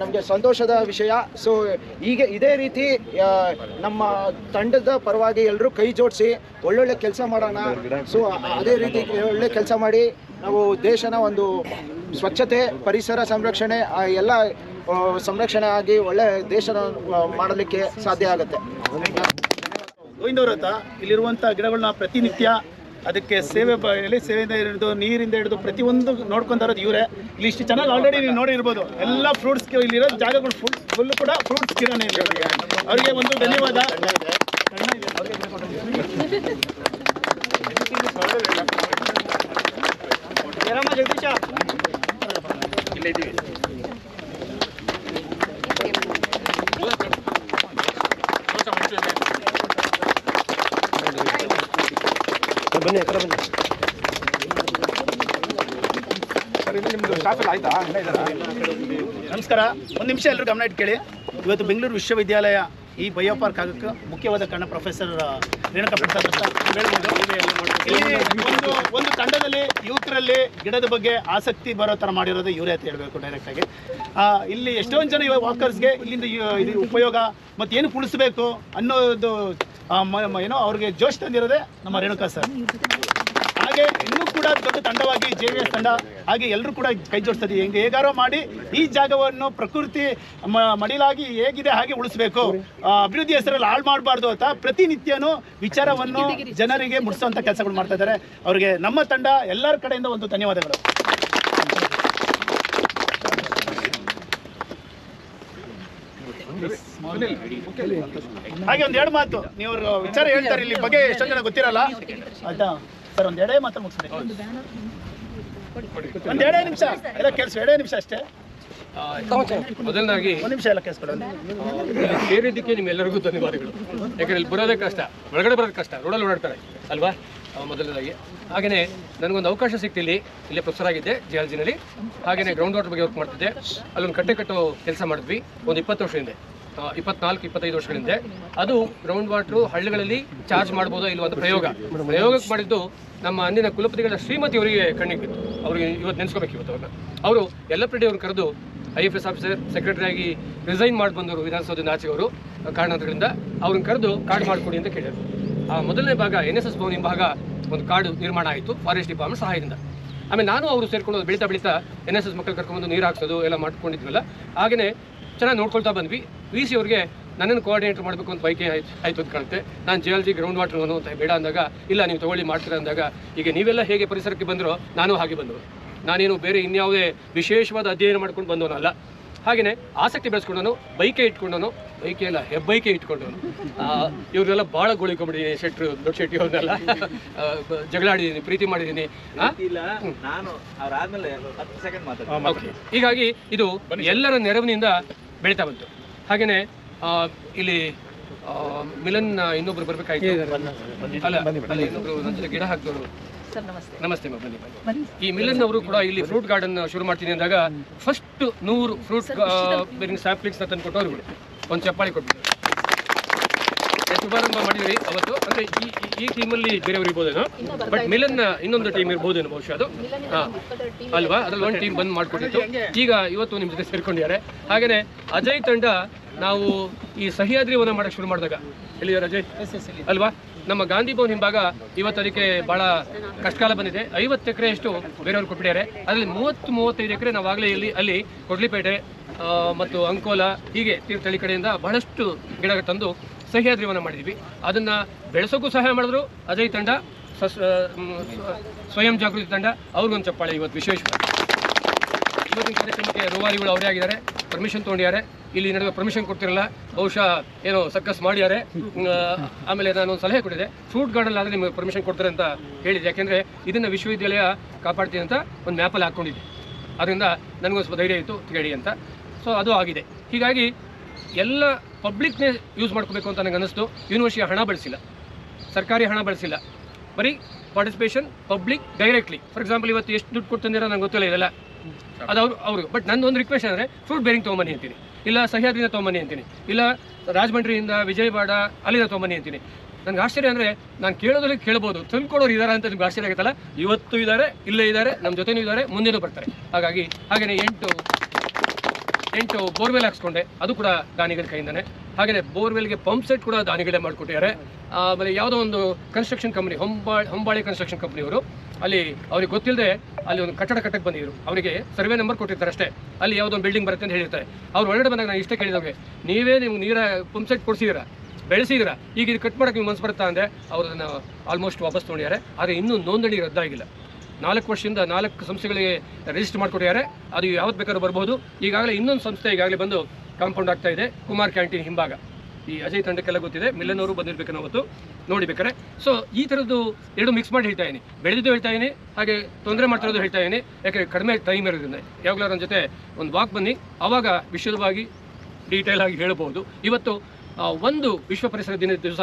ನಮಗೆ ಸಂತೋಷದ ವಿಷಯ. ಸೊ ಹೀಗೆ ಇದೇ ರೀತಿ ನಮ್ಮ ತಂಡದ ಪರವಾಗಿ ಎಲ್ಲರೂ ಕೈ ಜೋಡಿಸಿ ಒಳ್ಳೊಳ್ಳೆ ಕೆಲಸ ಮಾಡೋಣ. ಸೊ ಅದೇ ರೀತಿ ಒಳ್ಳೆ ಕೆಲಸ ಮಾಡಿ ನಾವು ದೇಶನ ಒಂದು ಸ್ವಚ್ಛತೆ, ಪರಿಸರ ಸಂರಕ್ಷಣೆ ಎಲ್ಲ ಸಂರಕ್ಷಣೆ ಆಗಿ ಒಳ್ಳೆ ದೇಶನ ಮಾಡಲಿಕ್ಕೆ ಸಾಧ್ಯ ಆಗುತ್ತೆ. ಗೋವಿಂದವ್ರ ಇಲ್ಲಿರುವಂಥ ಗಿಡಗಳನ್ನ ಪ್ರತಿನಿತ್ಯ ಅದಕ್ಕೆ ಸೇವೆ ಎಲ್ಲಿ ಎಲೆ ಸೇವೆಯಿಂದ ಹಿಡಿದು ನೀರಿಂದ ಹಿಡಿದು ಪ್ರತಿಯೊಂದು ನೋಡ್ಕೊಂತ ಇರೋದು ಇವರೇ. ಇಲ್ಲಿ ಇಷ್ಟು ಚೆನ್ನಾಗಿ ಆಲ್ರೆಡಿ ನೀವು ನೋಡಿರ್ಬೋದು. ಎಲ್ಲ ಫ್ರೂಟ್ಸ್ ಇಲ್ಲಿರೋ ಜಾಗಗಳು ಫುಲ್ ಫುಲ್ ಕೂಡ ಫ್ರೂಟ್ಸ್ ಕಿರಾಣಿ ಇದೆ ಅವರಿಗೆ ಒಂದು ಧನ್ಯವಾದ. ಜಗದೀಶ. ಜಗದೀಶ ಬನ್ನಿ ಹತ್ರ ಬನ್ನಿ. ನಮಸ್ಕಾರ. ಒಂದು ನಿಮಿಷ ಎಲ್ಲರೂ ಗಮನ ಇಟ್ಕೇಳಿ ಇವತ್ತು ಬೆಂಗಳೂರು ವಿಶ್ವವಿದ್ಯಾಲಯ ಈ ಬಯೋಪಾರ್ಕ್ ಆಗೋಕ್ಕೆ ಮುಖ್ಯವಾದ ಕಾರಣ ಪ್ರೊಫೆಸರ್ ರೇಣುಕಾ ಪ್ರಸಾದ್ ಒಂದು ಒಂದು ತಂಡದಲ್ಲಿ ಯುವಕರಲ್ಲಿ ಗಿಡದ ಬಗ್ಗೆ ಆಸಕ್ತಿ ಬರೋ ಥರ ಮಾಡಿರೋದು ಇವರೇ ಅಂತ ಹೇಳಬೇಕು ಡೈರೆಕ್ಟಾಗಿ ಇಲ್ಲಿ ಎಷ್ಟೊಂದು ಜನ ವಾಕರ್ಸ್ಗೆ ಇಲ್ಲಿಂದ ಉಪಯೋಗ ಮತ್ತು ಏನು ಉಳಿಸ್ಬೇಕು ಅನ್ನೋದು ಏನೋ ಅವ್ರಿಗೆ ಜೋಶ್ ತಂದಿರೋದೇ ನಮ್ಮ ರೇಣುಕಾ ಸರ್. ಹಾಗೆ ಇನ್ನೂ ಕೂಡ ದೊಡ್ಡ ತಂಡವಾಗಿ ಜೆ ವಿ ಎಸ್ ತಂಡ, ಹಾಗೆ ಎಲ್ಲರೂ ಕೂಡ ಕೈ ಜೋಡಿಸ್ತದೆ ಹೆಂಗೆ ಹೇಗಾರೋ ಮಾಡಿ ಈ ಜಾಗವನ್ನು ಪ್ರಕೃತಿ ಮಡಿಲಾಗಿ ಹೇಗಿದೆ ಹಾಗೆ ಉಳಿಸ್ಬೇಕು. ಅಭಿವೃದ್ಧಿ ಹೆಸರಲ್ಲಿ ಹಾಳು ಮಾಡಬಾರ್ದು ಅಂತ ಪ್ರತಿನಿತ್ಯನೂ ವಿಚಾರವನ್ನು ಜನರಿಗೆ ಮುಟ್ಟಿಸುವಂಥ ಕೆಲಸಗಳು ಮಾಡ್ತಾ ಇದ್ದಾರೆ. ಅವರಿಗೆ ನಮ್ಮ ತಂಡ ಎಲ್ಲರ ಕಡೆಯಿಂದ ಒಂದು ಧನ್ಯವಾದಗಳು. ಹಾಗೆ ಒಂದು ಎರಡು ಮಾತು. ನೀವು ವಿಚಾರ ಹೇಳ್ತಾರೆ ಇಲ್ಲಿ ಬಗ್ಗೆ ಎಷ್ಟೊಂದು ಜನ ಗೊತ್ತಿರಲ್ಲ. ಆಯ್ತಾ? ಸರ್ ಒಂದು ಎರಡೇ ಮಾತ್ರ ಮುಗಿಸ್ಬೇಕು ಒಂದು ಎರಡೇ ನಿಮಿಷ. ಎಲ್ಲ ಕೆಲಸ ಎರಡೇ ನಿಮಿಷ ಅಷ್ಟೇ. ಮೊದಲನಾಗಿ ಒಂದು ನಿಮಿಷ ಎಲ್ಲ ಕೇಳಿಸ್ಕೊಳ್ಳೋದು ಸೇರಿದ್ದಕ್ಕೆ ನಿಮ್ಮೆಲ್ಲರಿಗೂ ಧನ್ಯವಾದಗಳು. ಯಾಕಂದ್ರೆ ಇಲ್ಲಿ ಬರೋದೇ ಕಷ್ಟ ಒಳಗಡೆ ಬರೋದು ಕಷ್ಟ ರೋಡಲ್ಲಿ ಓಡಾಡ್ತಾರೆ ಅಲ್ವಾ? ಮೊದಲನೇದಾಗಿ. ಹಾಗೆಯೇ ನನಗೊಂದು ಅವಕಾಶ ಸಿಕ್ತಿಲ್ಲಿ ಇಲ್ಲೇ ಪ್ರೊಫೆಸರ್ ಆಗಿದ್ದೆ ಜಿಯಾಲಜಿನಲ್ಲಿ ಹಾಗೆಯೇ ಗ್ರೌಂಡ್ ವಾಟರ್ ಬಗ್ಗೆ ವರ್ಕ್ ಮಾಡ್ತಿದ್ದೆ. ಅಲ್ಲೊಂದು ಕಟ್ಟೆ ಕಟ್ಟೋ ಕೆಲಸ ಮಾಡಿದ್ವಿ ಒಂದು ಇಪ್ಪತ್ತು ವರ್ಷ ಹಿಂದೆ ಇಪ್ಪತ್ನಾಲ್ಕು, ಇಪ್ಪತ್ತೈದು ವರ್ಷಗಳ ಹಿಂದೆ ಅದು ಗ್ರೌಂಡ್ ವಾಟ್ರು ಹಳ್ಳಿಗಳಲ್ಲಿ ಚಾರ್ಜ್ ಮಾಡ್ಬೋದೋ ಇಲ್ಲವಂತ ಅಂತ ಪ್ರಯೋಗ. ಪ್ರಯೋಗಕ್ಕೆ ಮಾಡಿದ್ದು ನಮ್ಮ ಅಂದಿನ ಕುಲಪತಿಗಳ ಶ್ರೀಮತಿ ಅವರಿಗೆ ಕಣ್ಣಿಗೆ ಬಿತ್ತು. ಅವ್ರಿಗೆ ಇವತ್ತು ನೆನೆಸ್ಕೋಬೇಕು ಇವತ್ತು ಅವ್ರನ್ನ ಅವರು ಯಲ್ಲಪ್ರೆಡ್ಡಿ ಅವ್ರನ್ನ ಕರೆದು I F S officer secretary ಆಗಿ ರಿಸೈನ್ ಮಾಡಿ ಬಂದವರು ವಿಧಾನಸೌಧದಿಂದ ಆಚೆ ಅವರು ಕಾರಣಾಂತರಗಳಿಂದ ಅವ್ರನ್ನ ಕರೆದು ಕಾರ್ಡ್ ಮಾಡಿಕೊಡಿ ಅಂತ ಕೇಳಿದರು. ಆ, ಮೊದಲನೇ ಭಾಗ ಎನ್ ಎಸ್ ಎಸ್ ಭವನ ಭಾಗ ಒಂದು ಕಾರ್ಡ್ ನಿರ್ಮಾಣ ಆಯಿತು ಫಾರೆಸ್ಟ್ ಡಿಪಾರ್ಟ್ಮೆಂಟ್ ಸಹಾಯದಿಂದ. ಆಮೇಲೆ ನಾನು ಅವರು ಸೇರಿಕೊಂಡು ಬೆಳೀತಾ ಬೆಳೀತಾ ಎನ್ ಎಸ್ ಎಸ್ ಮಕ್ಕಳು ಕರ್ಕೊಂಡು ನೀರು ಹಾಕ್ಸೋದು ಎಲ್ಲ ಮಾಡ್ಕೊಂಡಿದ್ವಲ್ಲ. ಹಾಗೆಯೇ ಚೆನ್ನಾಗಿ ನೋಡ್ಕೊಳ್ತಾ ಬಂದ್ವಿ. ವಿ ಸಿ ಅವ್ರಿಗೆ ನನ್ನನ್ನು ಕೋಆರ್ಡಿನೇಟರ್ ಮಾಡಬೇಕು ಅಂತ ಬೈಕೆ ಆಯ್ತು ಆಯ್ತು ಅಂತ ಕಾಣುತ್ತೆ. ನಾನು G L G ground water ಅಂತ ಬೇಡ ಅಂದಾಗ ಇಲ್ಲ ನೀವು ತಗೊಳ್ಳಿ ಮಾಡ್ತೀರಾ ಅಂದಾಗ ಈಗ ನೀವೆಲ್ಲ ಹೇಗೆ ಪರಿಸರಕ್ಕೆ ಬಂದರೋ ನಾನು ಹಾಗೆ ಬಂದರು ನಾನೇನು ಬೇರೆ ಇನ್ಯಾವುದೇ ವಿಶೇಷವಾದ ಅಧ್ಯಯನ ಮಾಡ್ಕೊಂಡು ಬಂದವನಲ್ಲ ಹಾಗೆಯೇ ಆಸಕ್ತಿ ಬೆಳೆಸ್ಕೊಂಡನು ಬೈಕೆ ಇಟ್ಕೊಂಡನು ಬೈಕೆ ಎಲ್ಲ ಹೆಬ್ಬೈಕೆ ಇಟ್ಕೊಂಡನು ಇವರೆಲ್ಲ ಭಾಳ ಗೋಳಿಕೊಂಡ್ಬಿಟ್ಟಿದ್ದೀನಿ ಶೆಟ್ರು ದೊಡ್ಡ ಶೆಟ್ಟಿ ಅವ್ರನ್ನೆಲ್ಲ ಜಗಳಾಡಿದ್ದೀನಿ ಪ್ರೀತಿ ಮಾಡಿದ್ದೀನಿ ಹೀಗಾಗಿ ಇದು ಎಲ್ಲರ ನೆರವಿನಿಂದ ಬೆಳೀತಾ ಬಂತು. ಹಾಗೆಯೇ ಇಲ್ಲಿ ಮಿಲನ್ ಇನ್ನೊಬ್ರು ಬರ್ಬೇಕಾಯ್ತು? ಅಲ್ಲ ಅಲ್ಲ ಇನ್ನೊಬ್ರು ನನ್ನ ಗಿಡ ಹಾಕಿದವರು. ನಮಸ್ತೆ. ಬನ್ನಿ ಬನ್ನಿ. ಈ ಮಿಲನ್ ಅವರು ಕೂಡ ಇಲ್ಲಿ ಫ್ರೂಟ್ ಗಾರ್ಡನ್ ಶುರು ಮಾಡ್ತೀನಿ ಅಂದಾಗ ಫಸ್ಟ್ ನೂರು ಫ್ರೂಟ್ ಸ್ಯಾಂಪ್ಲಿಂಗ್ಸ್ ಸ್ಯಾಪ್ಲಿಂಗ್ಸ್ ತಂದು ಕೊಟ್ಟವ್ರು ಒಂದು ಚಪ್ಪಾಳಿ ಕೊಟ್ಬಿಟ್ಟು ಶುಭಾರಂಭ ಮಾಡಿದ್ರಿ ಅವತ್ತು. ಅಂದ್ರೆ ಈ ಈ- ಟೀಮಲ್ಲಿ ಬೇರೆಯವರು ಇರ್ಬೋದೇನೋ? ಬಟ್ ಮಿಲನ್ ಇನ್ನೊಂದು ಟೀಮ್ ಇರ್ಬೋದೇನೋ ಬಹುಶಃ ಅದು? ಹಾ. ಅಲ್ವಾ? ಅದ್ರಲ್ಲಿ ಒಂದು ಟೀಮ್ ಬಂದ್ ಮಾಡ್ಕೊಟ್ಟಿತ್ತು. ಈಗ ಇವತ್ತು ನಿಮ್ಮ ಜೊತೆ ಸೇರ್ಕೊಂಡಿದ್ದಾರೆ. ಹಾಗೇನೆ ಅಜಯ್ ತಂಡ ನಾವು ಈ ಸಹ್ಯಾದ್ರಿ ವನ ಮಾಡಕ್ಕೆ ಶುರು ಮಾಡಿದಾಗ ಎಲ್ಲಿದ್ದಾರೆ ಅಜಯ್? ಅಲ್ವಾ? ನಮ್ಮ ಗಾಂಧಿ ಭವನ್ ಹಿಂಭಾಗ ಇವತ್ತು ಅದಕ್ಕೆ ಬಹಳ ಕಷ್ಟಕಾಲ ಬಂದಿದೆ. ಐವತ್ತು ಎಕರೆಯಷ್ಟು ಬೇರೆಯವ್ರು ಕೊಟ್ಟಿದ್ದಾರೆ. ಅದರಲ್ಲಿ ಮೂವತ್ತು ಮೂವತ್ತೈದು ಎಕರೆ ನಾವಾಗಲೇ ಇಲ್ಲಿ ಅಲ್ಲಿ ಕೊಡ್ಲಿಪೇಟೆ ಮತ್ತು ಅಂಕೋಲ ಹೀಗೆ ತೀರ್ಥಳ್ಳಿ ಕಡೆಯಿಂದ ಬಹಳಷ್ಟು ಗಿಡ ತಂದು ಸಹ್ಯಾದ್ರಿ ವನ ಮಾಡಿದ್ವಿ. ಅದನ್ನು ಬೆಳೆಸೋಕ್ಕೂ ಸಹಾಯ ಮಾಡಿದ್ರು. ಅಜಯ್ ತಂಡ ಸ್ವಯಂ ಜಾಗೃತಿ ತಂಡ ಅವ್ರಿಗೊಂದು ಚಪ್ಪಾಳೆ ಇವತ್ತು ವಿಶೇಷವಾಗಿ ಇವತ್ತಿನ ಕಾರ್ಯಕ್ರಮಕ್ಕೆ ರೂವಾರಿಗಳು ಅವರೇ ಆಗಿದ್ದಾರೆ. ಪರ್ಮಿಷನ್ ತೊಗೊಂಡಿದ್ದಾರೆ. ಇಲ್ಲಿ ನಡುವೆ ಪರ್ಮಿಷನ್ ಕೊಡ್ತಿರಲ್ಲ, ಬಹುಶಃ ಏನೋ ಸರ್ಕಸ್ ಮಾಡಿದ್ದಾರೆ. ಆಮೇಲೆ ನಾನು ಸಲಹೆ ಕೊಟ್ಟಿದೆ ಫ್ರೂಟ್ ಗಾರ್ಡನ್ ಆದರೆ ನಿಮಗೆ ಪರ್ಮಿಷನ್ ಕೊಡ್ತಾರೆ ಅಂತ ಹೇಳಿದೆ ಯಾಕೆಂದರೆ ಇದನ್ನು ವಿಶ್ವವಿದ್ಯಾಲಯ ಕಾಪಾಡ್ತೀನಿ ಅಂತ ಒಂದು ಮ್ಯಾಪಲ್ಲಿ ಹಾಕ್ಕೊಂಡಿದ್ದೆ ಅದರಿಂದ ನನಗೊಂದು ಸ್ವಲ್ಪ ಧೈರ್ಯ ಇತ್ತು ಕೇಳಿ ಅಂತ. ಸೊ ಅದು ಆಗಿದೆ. ಹೀಗಾಗಿ ಎಲ್ಲ ಪಬ್ಲಿಕ್ನೇ ಯೂಸ್ ಮಾಡ್ಕೋಬೇಕು ಅಂತ ನನಗೆ ಅನ್ನಿಸ್ತು. ಯೂನಿವರ್ಸಿಟಿ ಹಣ ಬಳಸಿಲ್ಲ. ಸರ್ಕಾರಿ ಹಣ ಬಳಸಿಲ್ಲ. ಬರೀ participation public directly for example ಇವತ್ತು ಎಷ್ಟು ದುಡ್ಡು ಕೊಡ್ತಂದಿರ ನಂಗೆ ಗೊತ್ತಿಲ್ಲ ಇದೆಲ್ಲ. ಅದು ಅವರು ಅವರು. ಬಟ್ ನಂದು ಒಂದು ರಿಕ್ವೆಸ್ಟ್ ಅಂದರೆ ಫ್ರೂಟ್ ಬೇರಿಂಗ್ ತೊಗೊಂಬನ್ನಿ ಅಂತೀನಿ. ಇಲ್ಲ ಸಹ್ಯಾದ್ರಿಂದ ತೊಗೊಂಬನ್ನಿ ಅಂತೀನಿ. ಇಲ್ಲ ರಾಜಮಂಡ್ರಿಯಿಂದ ವಿಜಯವಾಡ ಅಲ್ಲಿಂದ ತೊಗೊಂಬನ್ನಿ ಅಂತೀನಿ. ನನಗೆ ಆಶ್ಚರ್ಯ ಅಂದರೆ, ನಾನು ಕೇಳೋದ್ರಲ್ಲಿ ಕೇಳ್ಬೋದು. ತಂದ್ಕೊಡೋರು ಇದ್ದಾರೆ ಅಂತ ನಿಮ್ಗೆ ಆಶ್ಚರ್ಯ ಆಗುತ್ತಲ್ಲ? ಇವತ್ತು ಇದ್ದಾರೆ ಇಲ್ಲೇ ಇದ್ದಾರೆ ನಮ್ಮ ಜೊತೆನೂ ಇದ್ದಾರೆ ಮುಂದೆನೂ ಬರ್ತಾರೆ. ಹಾಗಾಗಿ ಹಾಗೆಯೇ ಎಂಟು ಎಂಟು ಬೋರ್ವೆಲ್ ಹಾಕ್ಸ್ಕೊಂಡೆ. ಅದು ಕೂಡ ದಾನಿಗಳ ಕೈಯಿಂದಾನೆ. ಹಾಗೆಯೇ ಬೋರ್ವೆಲ್ಗೆ ಪಂಪ್ ಸೆಟ್ ಕೂಡ ದಾನಿಗಳೇ ಮಾಡಿಕೊಟ್ಟಿದ್ದಾರೆ. ಆಮೇಲೆ ಯಾವುದೋ ಒಂದು construction company Hombale, Hombali construction ಕಂಪ್ನಿಯವರು ಅಲ್ಲಿ ಅವ್ರಿಗೆ ಗೊತ್ತಿಲ್ಲದೆ ಅಲ್ಲಿ ಒಂದು ಕಟ್ಟಡ ಕಟ್ಟಕ್ಕೆ ಬಂದಿದ್ರು. ಅವರಿಗೆ ಸರ್ವೆ ನಂಬರ್ ಕೊಟ್ಟಿರ್ತಾರೆ ಅಷ್ಟೇ. ಅಲ್ಲಿ ಯಾವುದೋ ಒಂದು ಬಿಲ್ಡಿಂಗ್ ಬರುತ್ತೆ ಅಂತ ಹೇಳಿರ್ತಾರೆ. ಅವ್ರು ಒಳಗಡೆ ಬಂದಾಗ ನಾನು ಇಷ್ಟೇ ಕೇಳಿದವ್ರಿಗೆ ನೀವೇ ನೀವು ನೀರ ಪಂಪ್ ಸೆಟ್ ಕೊಡಿಸಿದ್ದೀರಾ? ಬೆಳೆಸಿದ್ದೀರಾ? ಈಗ ಇದು ಕಟ್ ಮಾಡೋಕ್ಕೆ ನಿಮ್ಗೆ ಮನಸ್ಸು ಬರುತ್ತಾ ಅಂದರೆ ಅವರು ಅದನ್ನು ಆಲ್ಮೋಸ್ಟ್ ವಾಪಸ್ ತೊಗೊಂಡಿದ್ದಾರೆ. ಆದರೆ ಇನ್ನೂ ನೋಂದಣಿ ರದ್ದಾಗಿಲ್ಲ. ನಾಲ್ಕು ವರ್ಷದಿಂದ ನಾಲ್ಕು ಸಂಸ್ಥೆಗಳಿಗೆ ರಿಜಿಸ್ಟರ್ ಮಾಡಿಕೊಟ್ಟಿದ್ದಾರೆ. ಅದು ಯಾವತ್ತು ಬೇಕಾದ್ರೂ ಬರ್ಬೋದು. ಈಗಾಗಲೇ ಇನ್ನೊಂದು ಸಂಸ್ಥೆ ಈಗಾಗಲೇ ಬಂದು ಕಾಂಪೌಂಡ್ ಆಗ್ತಾ ಇದೆ, ಕುಮಾರ್ ಕ್ಯಾಂಟೀನ್ ಹಿಂಭಾಗ. ಈ ಅಜಯ್ ತಂಡಕ್ಕೆಲ್ಲ ಗೊತ್ತಿದೆ. ಮಿಲ್ಲನವರು ಅವರು ಬಂದಿರ್ಬೇಕು ಅವತ್ತು. ನೋಡಿಬೇಕಾರೆ ಸೊ ಈ ಥರದ್ದು ಎರಡು ಮಿಕ್ಸ್ ಮಾಡಿ ಹೇಳ್ತಾ ಇದ್ದೀನಿ. ಬೆಳೆದಿದ್ದು ಹೇಳ್ತಾ ಇದ್ದೀನಿ. ಹಾಗೆ ತೊಂದರೆ ಮಾಡ್ತಿರೋದು ಹೇಳ್ತಾ ಇದ್ದೀನಿ. ಯಾಕೆ ಕಡಿಮೆ ಟೈಮ್ ಇರೋದ್ರಿಂದ. ಯಾವಾಗಲೂ ನನ್ನ ಜೊತೆ ಒಂದು ವಾಕ್ ಬನ್ನಿ. ಆವಾಗ ವಿಶದವಾಗಿ ಡೀಟೇಲ್ ಆಗಿ ಹೇಳ್ಬೋದು. ಇವತ್ತು ಒಂದು ವಿಶ್ವ ಪರಿಸರ ದಿನದ ದಿವಸ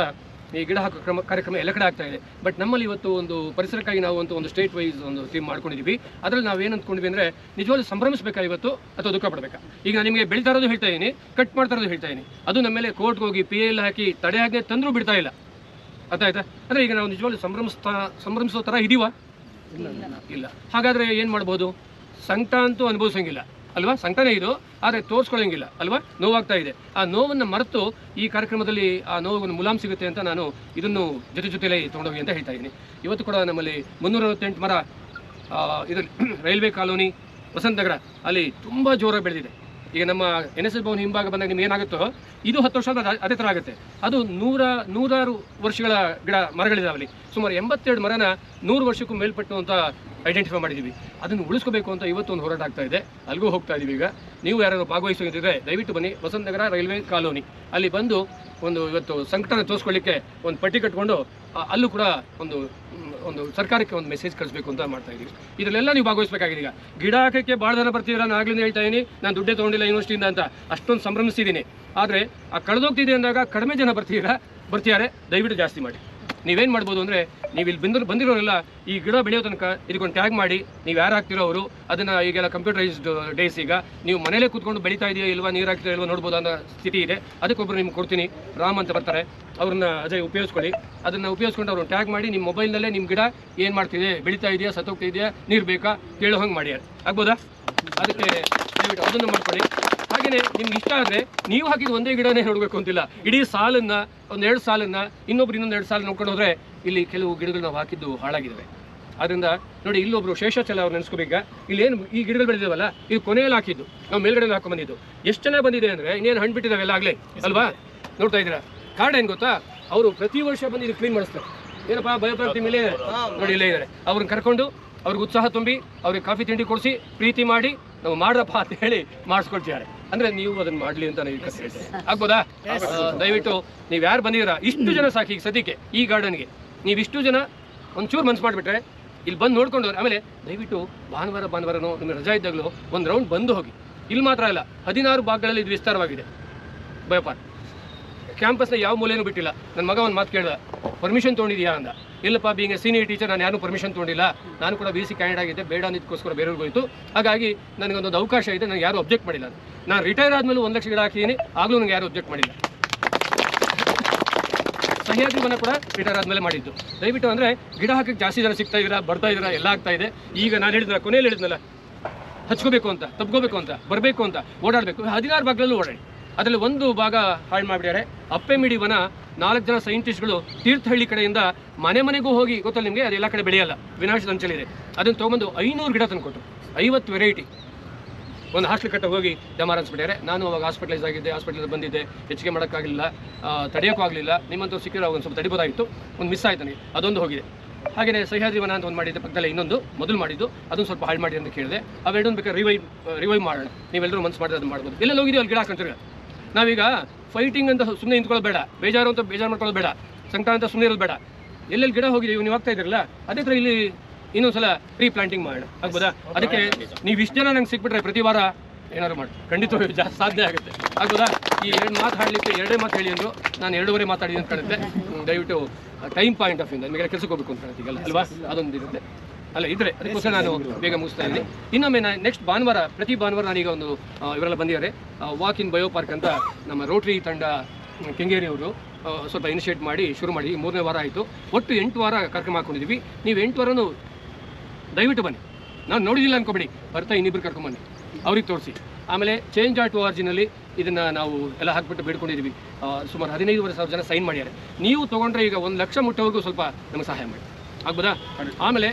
ಈ ಗಿಡ ಹಾಕೋ ಕ್ರಮ ಕಾರ್ಯಕ್ರಮ ಎಲ್ಲ ಕಡೆ ಆಗ್ತಾ ಇದೆ. ಬಟ್ ನಮ್ಮಲ್ಲಿ ಇವತ್ತು ಒಂದು ಪರಿಸರಕ್ಕಾಗಿ ನಾವು ಒಂದು ಒಂದು ಸ್ಟೇಟ್ ವೈಸ್ ಒಂದು ಥೀಮ್ ಮಾಡ್ಕೊಂಡಿದ್ದೀವಿ ಅದರಲ್ಲಿ ನಾವು ಏನು ಅಂದ್ಕೊಂಡ್ವಿ ಅಂದರೆ ನಿಜವಾಗ್ಲೂ ಸಂಭ್ರಮಿಸಬೇಕಾ ಇವತ್ತು ಅಥವಾ ದುಃಖ ಪಡಬೇಕಾ? ಈಗ ನಾನು ನಿಮಗೆ ಬೆಳೀತಾ ಇರೋದು ಹೇಳ್ತಾ ಇದ್ದೀನಿ ಕಟ್ ಮಾಡ್ತಾ ಇರೋದು ಹೇಳ್ತಾ ಇದ್ದೀನಿ ಅದು ನಮ್ಮ ಮೇಲೆ ಕೋರ್ಟ್ಗೆ ಹೋಗಿ ಪಿ ಎಲ್ ಹಾಕಿ ತಡೆ ಹಾಕಿ ತಂದರೂ ಬಿಡ್ತಾ ಇಲ್ಲ. ಅರ್ಥ ಆಯ್ತಾ ಅಂದರೆ ಈಗ ನಾವು ನಿಜವಾಗ್ಲೂ ಸಂಭ್ರಮಿಸ್ತಾ, ಸಂಭ್ರಮಿಸೋ ಥರ ಇದೀವಾ? ಇಲ್ಲ. ಹಾಗಾದರೆ ಏನು ಮಾಡ್ಬೋದು? ಸಂಕಟ ಅಂತೂ ಅನುಭವಿಸಂಗಿಲ್ಲ. ಅಲ್ವಾ? ಸಂಕಟನೇ ಇದು, ಆದರೆ ತೋರಿಸ್ಕೊಳ್ಳೋಂಗಿಲ್ಲ, ಅಲ್ವಾ? ನೋವಾಗ್ತಾ ಇದೆ. ಆ ನೋವನ್ನು ಮರೆತು ಈ ಕಾರ್ಯಕ್ರಮದಲ್ಲಿ ಆ ನೋವನ್ನು ಮುಲಾಮ್ ಸಿಗುತ್ತೆ ಅಂತ ನಾನು ಇದನ್ನು ಜೊತೆ ಜೊತೆಲೇ ತೊಗೊಂಡೋಗಿ ಅಂತ ಹೇಳ್ತಾ ಇದ್ದೀನಿ. ಇವತ್ತು ಕೂಡ ನಮ್ಮಲ್ಲಿ ಮುನ್ನೂರ ಅರವತ್ತೆಂಟು ಮರ ಇದರಲ್ಲಿ ರೈಲ್ವೆ ಕಾಲೋನಿ, ವಸಂತ ನಗರ, ಅಲ್ಲಿ ತುಂಬ ಜೋರಾಗಿ ಬೆಳೆದಿದೆ. ಈಗ ನಮ್ಮ ಎನ್ ಎಸ್ ಎಸ್ ಭವನ ಹಿಂಭಾಗ ಬಂದಾಗ ನಿಮ್ಗೆ ಏನಾಗುತ್ತೋ, ಇದು ಹತ್ತು ವರ್ಷ ಅದೇ ಥರ ಆಗುತ್ತೆ ಅದು ನೂರ, ನೂರಾರು ವರ್ಷಗಳ ಗಿಡ ಮರಗಳಿದಾವಲ್ಲಿ. ಸುಮಾರು ಎಂಬತ್ತೆರಡು ಮರನ ನೂರು ವರ್ಷಕ್ಕೂ ಮೇಲ್ಪಟ್ಟು ಅಂತ ಐಡೆಂಟಿಫೈ ಮಾಡಿದ್ದೀವಿ ಅದನ್ನು ಉಳಿಸ್ಕೋಬೇಕು ಅಂತ ಇವತ್ತು ಒಂದು ಹೋರಾಟ ಆಗ್ತಾ ಇದೆ. ಅಲ್ಲಿಗೂ ಹೋಗ್ತಾ ಇದ್ದೀವಿ ಈಗ. ನೀವು ಯಾರು ಭಾಗವಹಿಸೋದಿದ್ರೆ ದಯವಿಟ್ಟು ಬನ್ನಿ. Vasanth Nagar railway colony. ಅಲ್ಲಿ ಬಂದು ಒಂದು ಇವತ್ತು ಸಂಕಟನ ತೋರಿಸ್ಕೊಳ್ಳಿಕ್ಕೆ ಒಂದು ಪಟ್ಟಿ ಕಟ್ಕೊಂಡು ಅಲ್ಲೂ ಕೂಡ ಒಂದು ಒಂದು ಸರ್ಕಾರಕ್ಕೆ ಒಂದು ಮೆಸೇಜ್ ಕಳಿಸ್ಬೇಕು ಅಂತ ಮಾಡ್ತಾ ಇದ್ದೀವಿ. ಇದರಲ್ಲೆಲ್ಲ ನೀವು ಭಾಗವಹಿಸಬೇಕಾಗಿದೆ ಈಗ. ಗಿಡ ಹಾಕಕ್ಕೆ ಭಾಳ ಜನ ಬರ್ತಿದ್ದೀರಾ ನಾನು ಆಗ್ಲಿಂದ ಹೇಳ್ತಾ ಇದ್ದೀನಿ ನಾನು ದುಡ್ಡೇ ತೊಗೊಂಡಿಲ್ಲ ಯೂನಿವರ್ಸಿಟಿಯಿಂದ ಅಂತ ಅಷ್ಟೊಂದು ಸಂಭ್ರಮಿಸಿದ್ದೀನಿ ಆದರೆ, ಆ ಕಳೆದೋಗ್ತಿದೆ ಅಂದಾಗ ಕಡಿಮೆ ಜನ ಬರ್ತೀರಾ, ಬರ್ತಿದ್ದಾರೆ. ದಯವಿಟ್ಟು ಜಾಸ್ತಿ ಮಾಡಿ. ನೀವೇನು ಮಾಡ್ಬೋದು ಅಂದರೆ ನೀವು ಇಲ್ಲಿ ಬಂದಿರೋ ಬಂದಿರೋರೆಲ್ಲ ಈ ಗಿಡ ಬೆಳೆಯೋ ತನಕ ಇದಕ್ಕೊಂದು ಟ್ಯಾಗ್ ಮಾಡಿ, ನೀವು ಯಾರು ಹಾಕ್ತಿರೋ ಅವರು, ಅದನ್ನು ಈಗೆಲ್ಲ ಕಂಪ್ಯೂಟರೈಸ್ಡ್ ಡೇಸ್ ಈಗ. ನೀವು ಮನೇಲೇ ಕೂತ್ಕೊಂಡು ಬೆಳೀತಾ ಇದೆಯಾ ಇಲ್ವಾ, ನೀರು ಹಾಕ್ತಿರೋ ಇಲ್ವಾ ನೋಡ್ಬೋದು ಅನ್ನೋ ಸ್ಥಿತಿ ಇದೆ. ಅದಕ್ಕೊಬ್ಬರು ನಿಮ್ಗೆ ಕೊಡ್ತೀನಿ. ರಾಮ್ ಅಂತ ಬರ್ತಾರೆ. ಅವ್ರನ್ನ ಅಜಯ್ ಉಪಯೋಗಿಸ್ಕೊಳ್ಳಿ. ಅದನ್ನು ಉಪಯೋಗಿಸ್ಕೊಂಡು ಅವ್ರನ್ನ ಟ್ಯಾಗ್ ಮಾಡಿ ನಿಮ್ಮ ಮೊಬೈಲ್ನಲ್ಲೇ ನಿಮ್ಮ ಗಿಡ ಏನು ಮಾಡ್ತಿದೆ, ಬೆಳೀತಾ ಇದೆಯಾ, ಸತ್ತೋಗ್ತಾ ಇದೆಯಾ, ನೀರು ಬೇಕಾ, ಕೇಳೋ ಹಂಗೆ ಮಾಡಿ ಆಗ್ಬೋದಾ? ಅದಕ್ಕೆ ದಯವಿಟ್ಟು ಅದನ್ನು ಮಾಡ್ಕೊಳ್ಳಿ. ಹಾಗೆಯೇ ನಿಮ್ಗೆ ಇಷ್ಟ ಆದರೆ ನೀವು ಹಾಕಿದ ಒಂದೇ ಗಿಡನೇ ನೋಡಬೇಕು ಅಂತಿಲ್ಲ. ಇಡೀ ಸಾಲನ್ನ, ಒಂದೆರಡು ಸಾಲನ್ನ, ಇನ್ನೊಬ್ರು ಇನ್ನೊಂದು ಎರಡು ಸಾಲ ನೋಡ್ಕೊಂಡು ಹೋದ್ರೆ ಇಲ್ಲಿ ಕೆಲವು ಗಿಡಗಳು ನಾವು ಹಾಕಿದ್ದು ಹಾಳಾಗಿದ್ದಾವೆ ಅದರಿಂದ ನೋಡಿ, ಇಲ್ಲೊಬ್ರು ಶೇಷಾಚಲ ಅವ್ರು ನೆನೆಸ್ಕೋಬೇಕ ಇಲ್ಲಿ ಏನು ಈ ಗಿಡಗಳು ಬೆಳೆದಿದ್ದಾವಲ್ಲ ಇದು ಕೊನೆಯಲ್ಲಿ ಹಾಕಿದ್ದು. ನಾವು ಮೇಲ್ಗಡೆ ಹಾಕೊಂಡ್ ಬಂದಿದ್ದು. ಎಷ್ಟು ಜನ ಬಂದಿದೆ ಅಂದರೆ ಇನ್ನೇನು ಹಣ್ಣು ಬಿಟ್ಟಿದ್ದಾವೆಲ್ಲ ಆಗಲೇ, ಅಲ್ವಾ? ನೋಡ್ತಾ ಇದ್ದೀರಾ? ಕಾರಣ ಏನು ಗೊತ್ತಾ? ಅವರು ಪ್ರತಿ ವರ್ಷ ಬಂದು ಇದು ಕ್ಲೀನ್ ಮಾಡಿಸ್ತಾರೆ. ಏನಪ್ಪಾ ಭಯಪ್ರಾಪ್ತಿ ಮೇಲೆ? ನೋಡಿ, ಇಲ್ಲೇ ಇದ್ದಾರೆ ಅವ್ರನ್ನ ಕರ್ಕೊಂಡು ಅವ್ರಿಗೆ ಉತ್ಸಾಹ ತುಂಬಿ, ಅವ್ರಿಗೆ ಕಾಫಿ ತಿಂಡಿ ಕೊಡಿಸಿ, ಪ್ರೀತಿ ಮಾಡಿ, ನಾವು ಮಾಡ್ರಪ್ಪ ಅಂತ ಹೇಳಿ ಮಾಡಿಸ್ಕೊಳ್ತಿದ್ದಾರೆ. ಅಂದ್ರೆ ನೀವು ಅದನ್ನ ಮಾಡ್ಲಿ ಅಂತ ನಾನು ಆಗ್ಬೋದಾ? ದಯವಿಟ್ಟು ನೀವು ಯಾರು ಬಂದಿದ್ದೀರಾ? ಇಷ್ಟು ಜನ ಸಾಕು ಈಗ ಸದ್ಯಕ್ಕೆ ಈ ಗಾರ್ಡನ್ಗೆ ನೀವು ಇಷ್ಟು ಜನ ಒಂಚೂರು ಮನ್ಸು ಮಾಡಿಬಿಟ್ರೆ ಇಲ್ಲಿ ಬಂದು ನೋಡ್ಕೊಂಡು ಆಮೇಲೆ ದಯವಿಟ್ಟು ಭಾನುವಾರ ಭಾನುವಾರನೋ ನಿಮಗೆ ರಜಾ ಇದ್ದಾಗಲೂ ಒಂದು ರೌಂಡ್ ಬಂದು ಹೋಗಿ. ಇಲ್ಲಿ ಮಾತ್ರ ಅಲ್ಲ ಹದಿನಾರು ಭಾಗಗಳಲ್ಲಿ ಇದು ವಿಸ್ತಾರವಾಗಿದೆ. ಭಯಪಾಠ ಕ್ಯಾಂಪಸ್ನ ಯಾವ ಮೂಲೆಯೂ ಬಿಟ್ಟಿಲ್ಲ. ನನ್ನ ಮಗ ಒಂದು ಮಾತು ಕೇಳ್ದ ಪರ್ಮಿಷನ್ ತೊಗೊಂಡಿದ್ಯಾ? ಅಂದ. ಇಲ್ಲಪ್ಪ ಬೀಂಗ್ ಎ ಸೀನಿಯರ್ ಟೀಚರ್ ನಾನು ಯಾರು ಪರ್ಮಿಷನ್ ತೊಗೊಂಡಿಲ್ಲ. ನಾನು ಕೂಡ ಬಿ ಸಿ ಕ್ಯಾಂಡಿಡೇಟ್ ಆಗಿದ್ದೆ. ಬೇಡ ಅನ್ನೋದಕ್ಕೋಸ್ಕರ ಬೇರೆಯವ್ರಿಗೆ ಹೋಯಿತು. ಹಾಗಾಗಿ ನನಗೊಂದು ಅವಕಾಶ ಇದೆ ನನಗೆ ಯಾರು ಅಬ್ಜೆಕ್ಟ್ ಮಾಡಿಲ್ಲ ನಾನು ರಿಟೈರ್ ಆದಮೇಲೆ ಒಂದು ಲಕ್ಷ ಗಿಡ ಹಾಕಿದ್ದೀನಿ ಆಗಲೂ ನನಗೆ ಯಾರು ಅಬ್ಜೆಕ್ಟ್ ಮಾಡಿಲ್ಲ. ಸಹ್ಯಾದ್ರಿ ವನ ಕೂಡ ರಿಟೈರ್ ಆದಮೇಲೆ ಮಾಡಿದ್ದು. ದಯವಿಟ್ಟು ಅಂದರೆ ಗಿಡ ಹಾಕಕ್ಕೆ ಜಾಸ್ತಿ ಜನ ಸಿಗ್ತಾ ಇದ್ದೀರಾ, ಬರ್ತಾ ಇದ್ದೀರಾ, ಎಲ್ಲ ಆಗ್ತಾ ಇದೆ. ಈಗ ನಾನು ಹೇಳಿದ್ನಲ್ಲ, ಕೊನೆಯಲ್ಲಿ ಹೇಳಿದ್ನಲ್ಲ, ಹಚ್ಕೋಬೇಕು ಅಂತ, ತಪ್ಕೋಬೇಕು ಅಂತ, ಬರಬೇಕು ಅಂತ, ಓಡಾಡಬೇಕು. ಹದಿನಾರು ಭಾಗದಲ್ಲೂ ಓಡಾಡಿ. ಅದರಲ್ಲಿ ಒಂದು ಭಾಗ ಹಾಳು ಮಾಡಿದ್ದಾರೆ ಅಪ್ಪೆಮಿಡಿ ವನ, ನಾಲ್ಕು ಜನ ಸೈಂಟಿಸ್ಟ್ಗಳು ತೀರ್ಥಹಳ್ಳಿ ಕಡೆಯಿಂದ ಮನೆ ಮನೆಗೂ ಹೋಗಿ, ಗೊತ್ತಲ್ಲ ನಿಮಗೆ? ಅದೆಲ್ಲ ಕಡೆ ಬೆಳೆಯಲ್ಲ. ವಿನಾಶದ ಅಂಚಲಿದೆ. ಅದನ್ನು ತೊಗೊಂಬಂದು ಐನೂರು ಗಿಡ ತಂದುಕೊಟ್ರು ಐವತ್ತು ವೆರೈಟಿ ಒಂದು ಹಾಸ್ಟೆಲ್ ಕಟ್ಟ ಹೋಗಿ ಜಮಾರ್ ಅನ್ಸ್ಬಿಟ್ಟಿದ್ದಾರೆ ನಾನು ಅವಾಗ ಹಾಸ್ಪಿಟಲೈಸ್ ಆಗಿದ್ದೆ ಹಾಸ್ಪಿಟಲ್ ಬಂದಿದ್ದೆ. ಹೆಚ್ಚಿಗೆ ಮಾಡೋಕ್ಕಾಗಲಿಲ್ಲ. ತಡೆಯೋಕ್ಕೂ ಆಗಲಿಲ್ಲ. ನಿಮ್ಮಂತೂ ಸಿಕ್ಕಿರೋ ಒಂದು ಸ್ವಲ್ಪ ತಡಿಬೋದಾಗಿತ್ತು. ಒಂದು ಮಿಸ್ ಆಯ್ತು ನನಗೆ. ಅದೊಂದು ಹೋಗಿದೆ. ಹಾಗೆಯೇ ಸಹ್ಯಾದ್ರಿ ವನ ಅಂತ ಒಂದು ಮಾಡಿದ್ದೆ. ಪಕ್ಕದಲ್ಲೇ ಇನ್ನೊಂದು, ಮೊದಲು ಮಾಡಿದ್ದು. ಅದನ್ನು ಸ್ವಲ್ಪ ಹಾಳು ಮಾಡಿ ಅಂತ ಕೇಳಿದೆ. ಅವೆರಡೊಂದು ಬೇಕಾದ್ರೆ ರಿವೈವ್ ರಿವೈವ್ ಮಾಡೋಣ. ನೀವೆಲ್ಲರೂ ಮನ್ಸು ಮಾಡಿದ್ರೆ ಅದು ಮಾಡ್ಬೋದು. ಎಲ್ಲೆಲ್ಲ ಹೋಗಿದ್ದೀವಿ ಅಲ್ಲಿ ಗಿಡ ಹಾಕೊಂತೀರ ನಾವೀಗ ಫೈಟಿಂಗ್ ಅಂತ ಸುಮ್ಮನೆ ನಿಂತ್ಕೊಳ್ಳೋದು ಬೇಡ. ಬೇಜಾರು ಅಂತ ಬೇಜಾರು ಮಾಡ್ಕೊಳ್ಳೋದು ಬೇಡ. ಸಂಕಟ ಅಂತ ಸುಮ್ಮನೆ ಇರೋದು ಬೇಡ. ಎಲ್ಲೆಲ್ಲಿ ಗಿಡ ಹೋಗಿದ್ದೀವಿ ನೀವು ಆಗ್ತಾ ಇದ್ರಲ್ಲ ಅದೇ ಥರ ಇಲ್ಲಿ ಇನ್ನೊಂದ್ಸಲ ಪ್ರೀ ಪ್ಲಾಂಟಿಂಗ್ ಮಾಡೋಣ. ಆಗ್ಬೋದಾ? ಅದಕ್ಕೆ ನೀವು ಇಷ್ಟು ಜನ ನಂಗೆ ಸಿಕ್ಬಿಟ್ರೆ ಪ್ರತಿ ವಾರ ಏನಾದ್ರು ಮಾಡಿ. ಖಂಡಿತವಾಗಿ ಜಾಸ್ತಿ ಸಾಧ್ಯ ಆಗುತ್ತೆ. ಆಗ್ಬೋದಾ? ಈ ಎರಡು ಮಾತು ಹಾಡಲಿಕ್ಕೆ ಎರಡೇ ಮಾತು ಹೇಳಿ ಅಂದರು ನಾನು ಎರಡೂವರೆ ಮಾತಾಡಿದ್ದೀನಿ ಅಂತ ಕಾಣುತ್ತೆ. ದಯವಿಟ್ಟು ಟೈಮ್ ಪಾಯಿಂಟ್ ಆಫ್ ಇಂದ. ನಿಮಗೆ ಕೆಲಸಕ್ಕೆ ಹೋಗ್ಬೇಕು ಅಂತ ಕಾಣುತ್ತೆ ಅಲ್ವಾ? ಅದೊಂದು ಇರುತ್ತೆ ಅಲ್ಲ ಇದ್ರೆ ಅದಕ್ಕೋಸ್ಕರ ನಾನು ಬೇಗ ಮುಗಿಸ್ತಾ ಇದ್ದೀನಿ ಇನ್ನೊಮ್ಮೆ ನಾನು ನೆಕ್ಸ್ಟ್ ಭಾನುವಾರ ಪ್ರತಿ ಭಾನುವಾರ ನಾನೀಗ ಒಂದು ಇವರೆಲ್ಲ ಬಂದಿದ್ದಾರೆ. ವಾಕ್ ಇನ್ ಬಯೋ ಪಾರ್ಕ್ ಅಂತ ನಮ್ಮ ರೋಟ್ರಿ ತಂಡ ಕೆಂಗೇರಿಯವರು ಕೆಂಗೇರಿ ಅವರು ಸ್ವಲ್ಪ ಇನಿಷಿಯೇಟ್ ಮಾಡಿ ಶುರು ಮಾಡಿ ಈ ಮೂರನೇ ವಾರ ಆಯಿತು. ಒಟ್ಟು ಎಂಟು ವಾರ ಕಾರ್ಯಕ್ರಮ ಹಾಕೊಂಡಿದ್ದೀವಿ ನೀವು ಎಂಟು ವಾರನೂ ದಯವಿಟ್ಟು ಬನ್ನಿ. ನಾನು ನೋಡಿದಿಲ್ಲ ಅನ್ಕೊಬೇಡಿ. ಬರ್ತಾ ಇನ್ನಿಬ್ರು ಕರ್ಕೊಂಬನ್ನಿ ಅವ್ರಿಗೆ ತೋರಿಸಿ. ಆಮೇಲೆ ಚೇಂಜ್ ಆಟ್ ಆರ್ಜಿನಲ್ಲಿ ಇದನ್ನು ನಾವು ಎಲ್ಲ ಹಾಕ್ಬಿಟ್ಟು ಬೇಡ್ಕೊಂಡಿದ್ದೀವಿ ಸುಮಾರು ಹದಿನೈದುವರೆ ಸಾವಿರ ಜನ ಸೈನ್ ಮಾಡ್ಯಾರೆ. ನೀವು ತೊಗೊಂಡ್ರೆ ಈಗ ಒಂದು ಲಕ್ಷ ಮುಟ್ಟೋವರೆಗೂ ಸ್ವಲ್ಪ ನಮಗೆ ಸಹಾಯ ಮಾಡಿ. ಆಗ್ಬೋದಾ? ಆಮೇಲೆ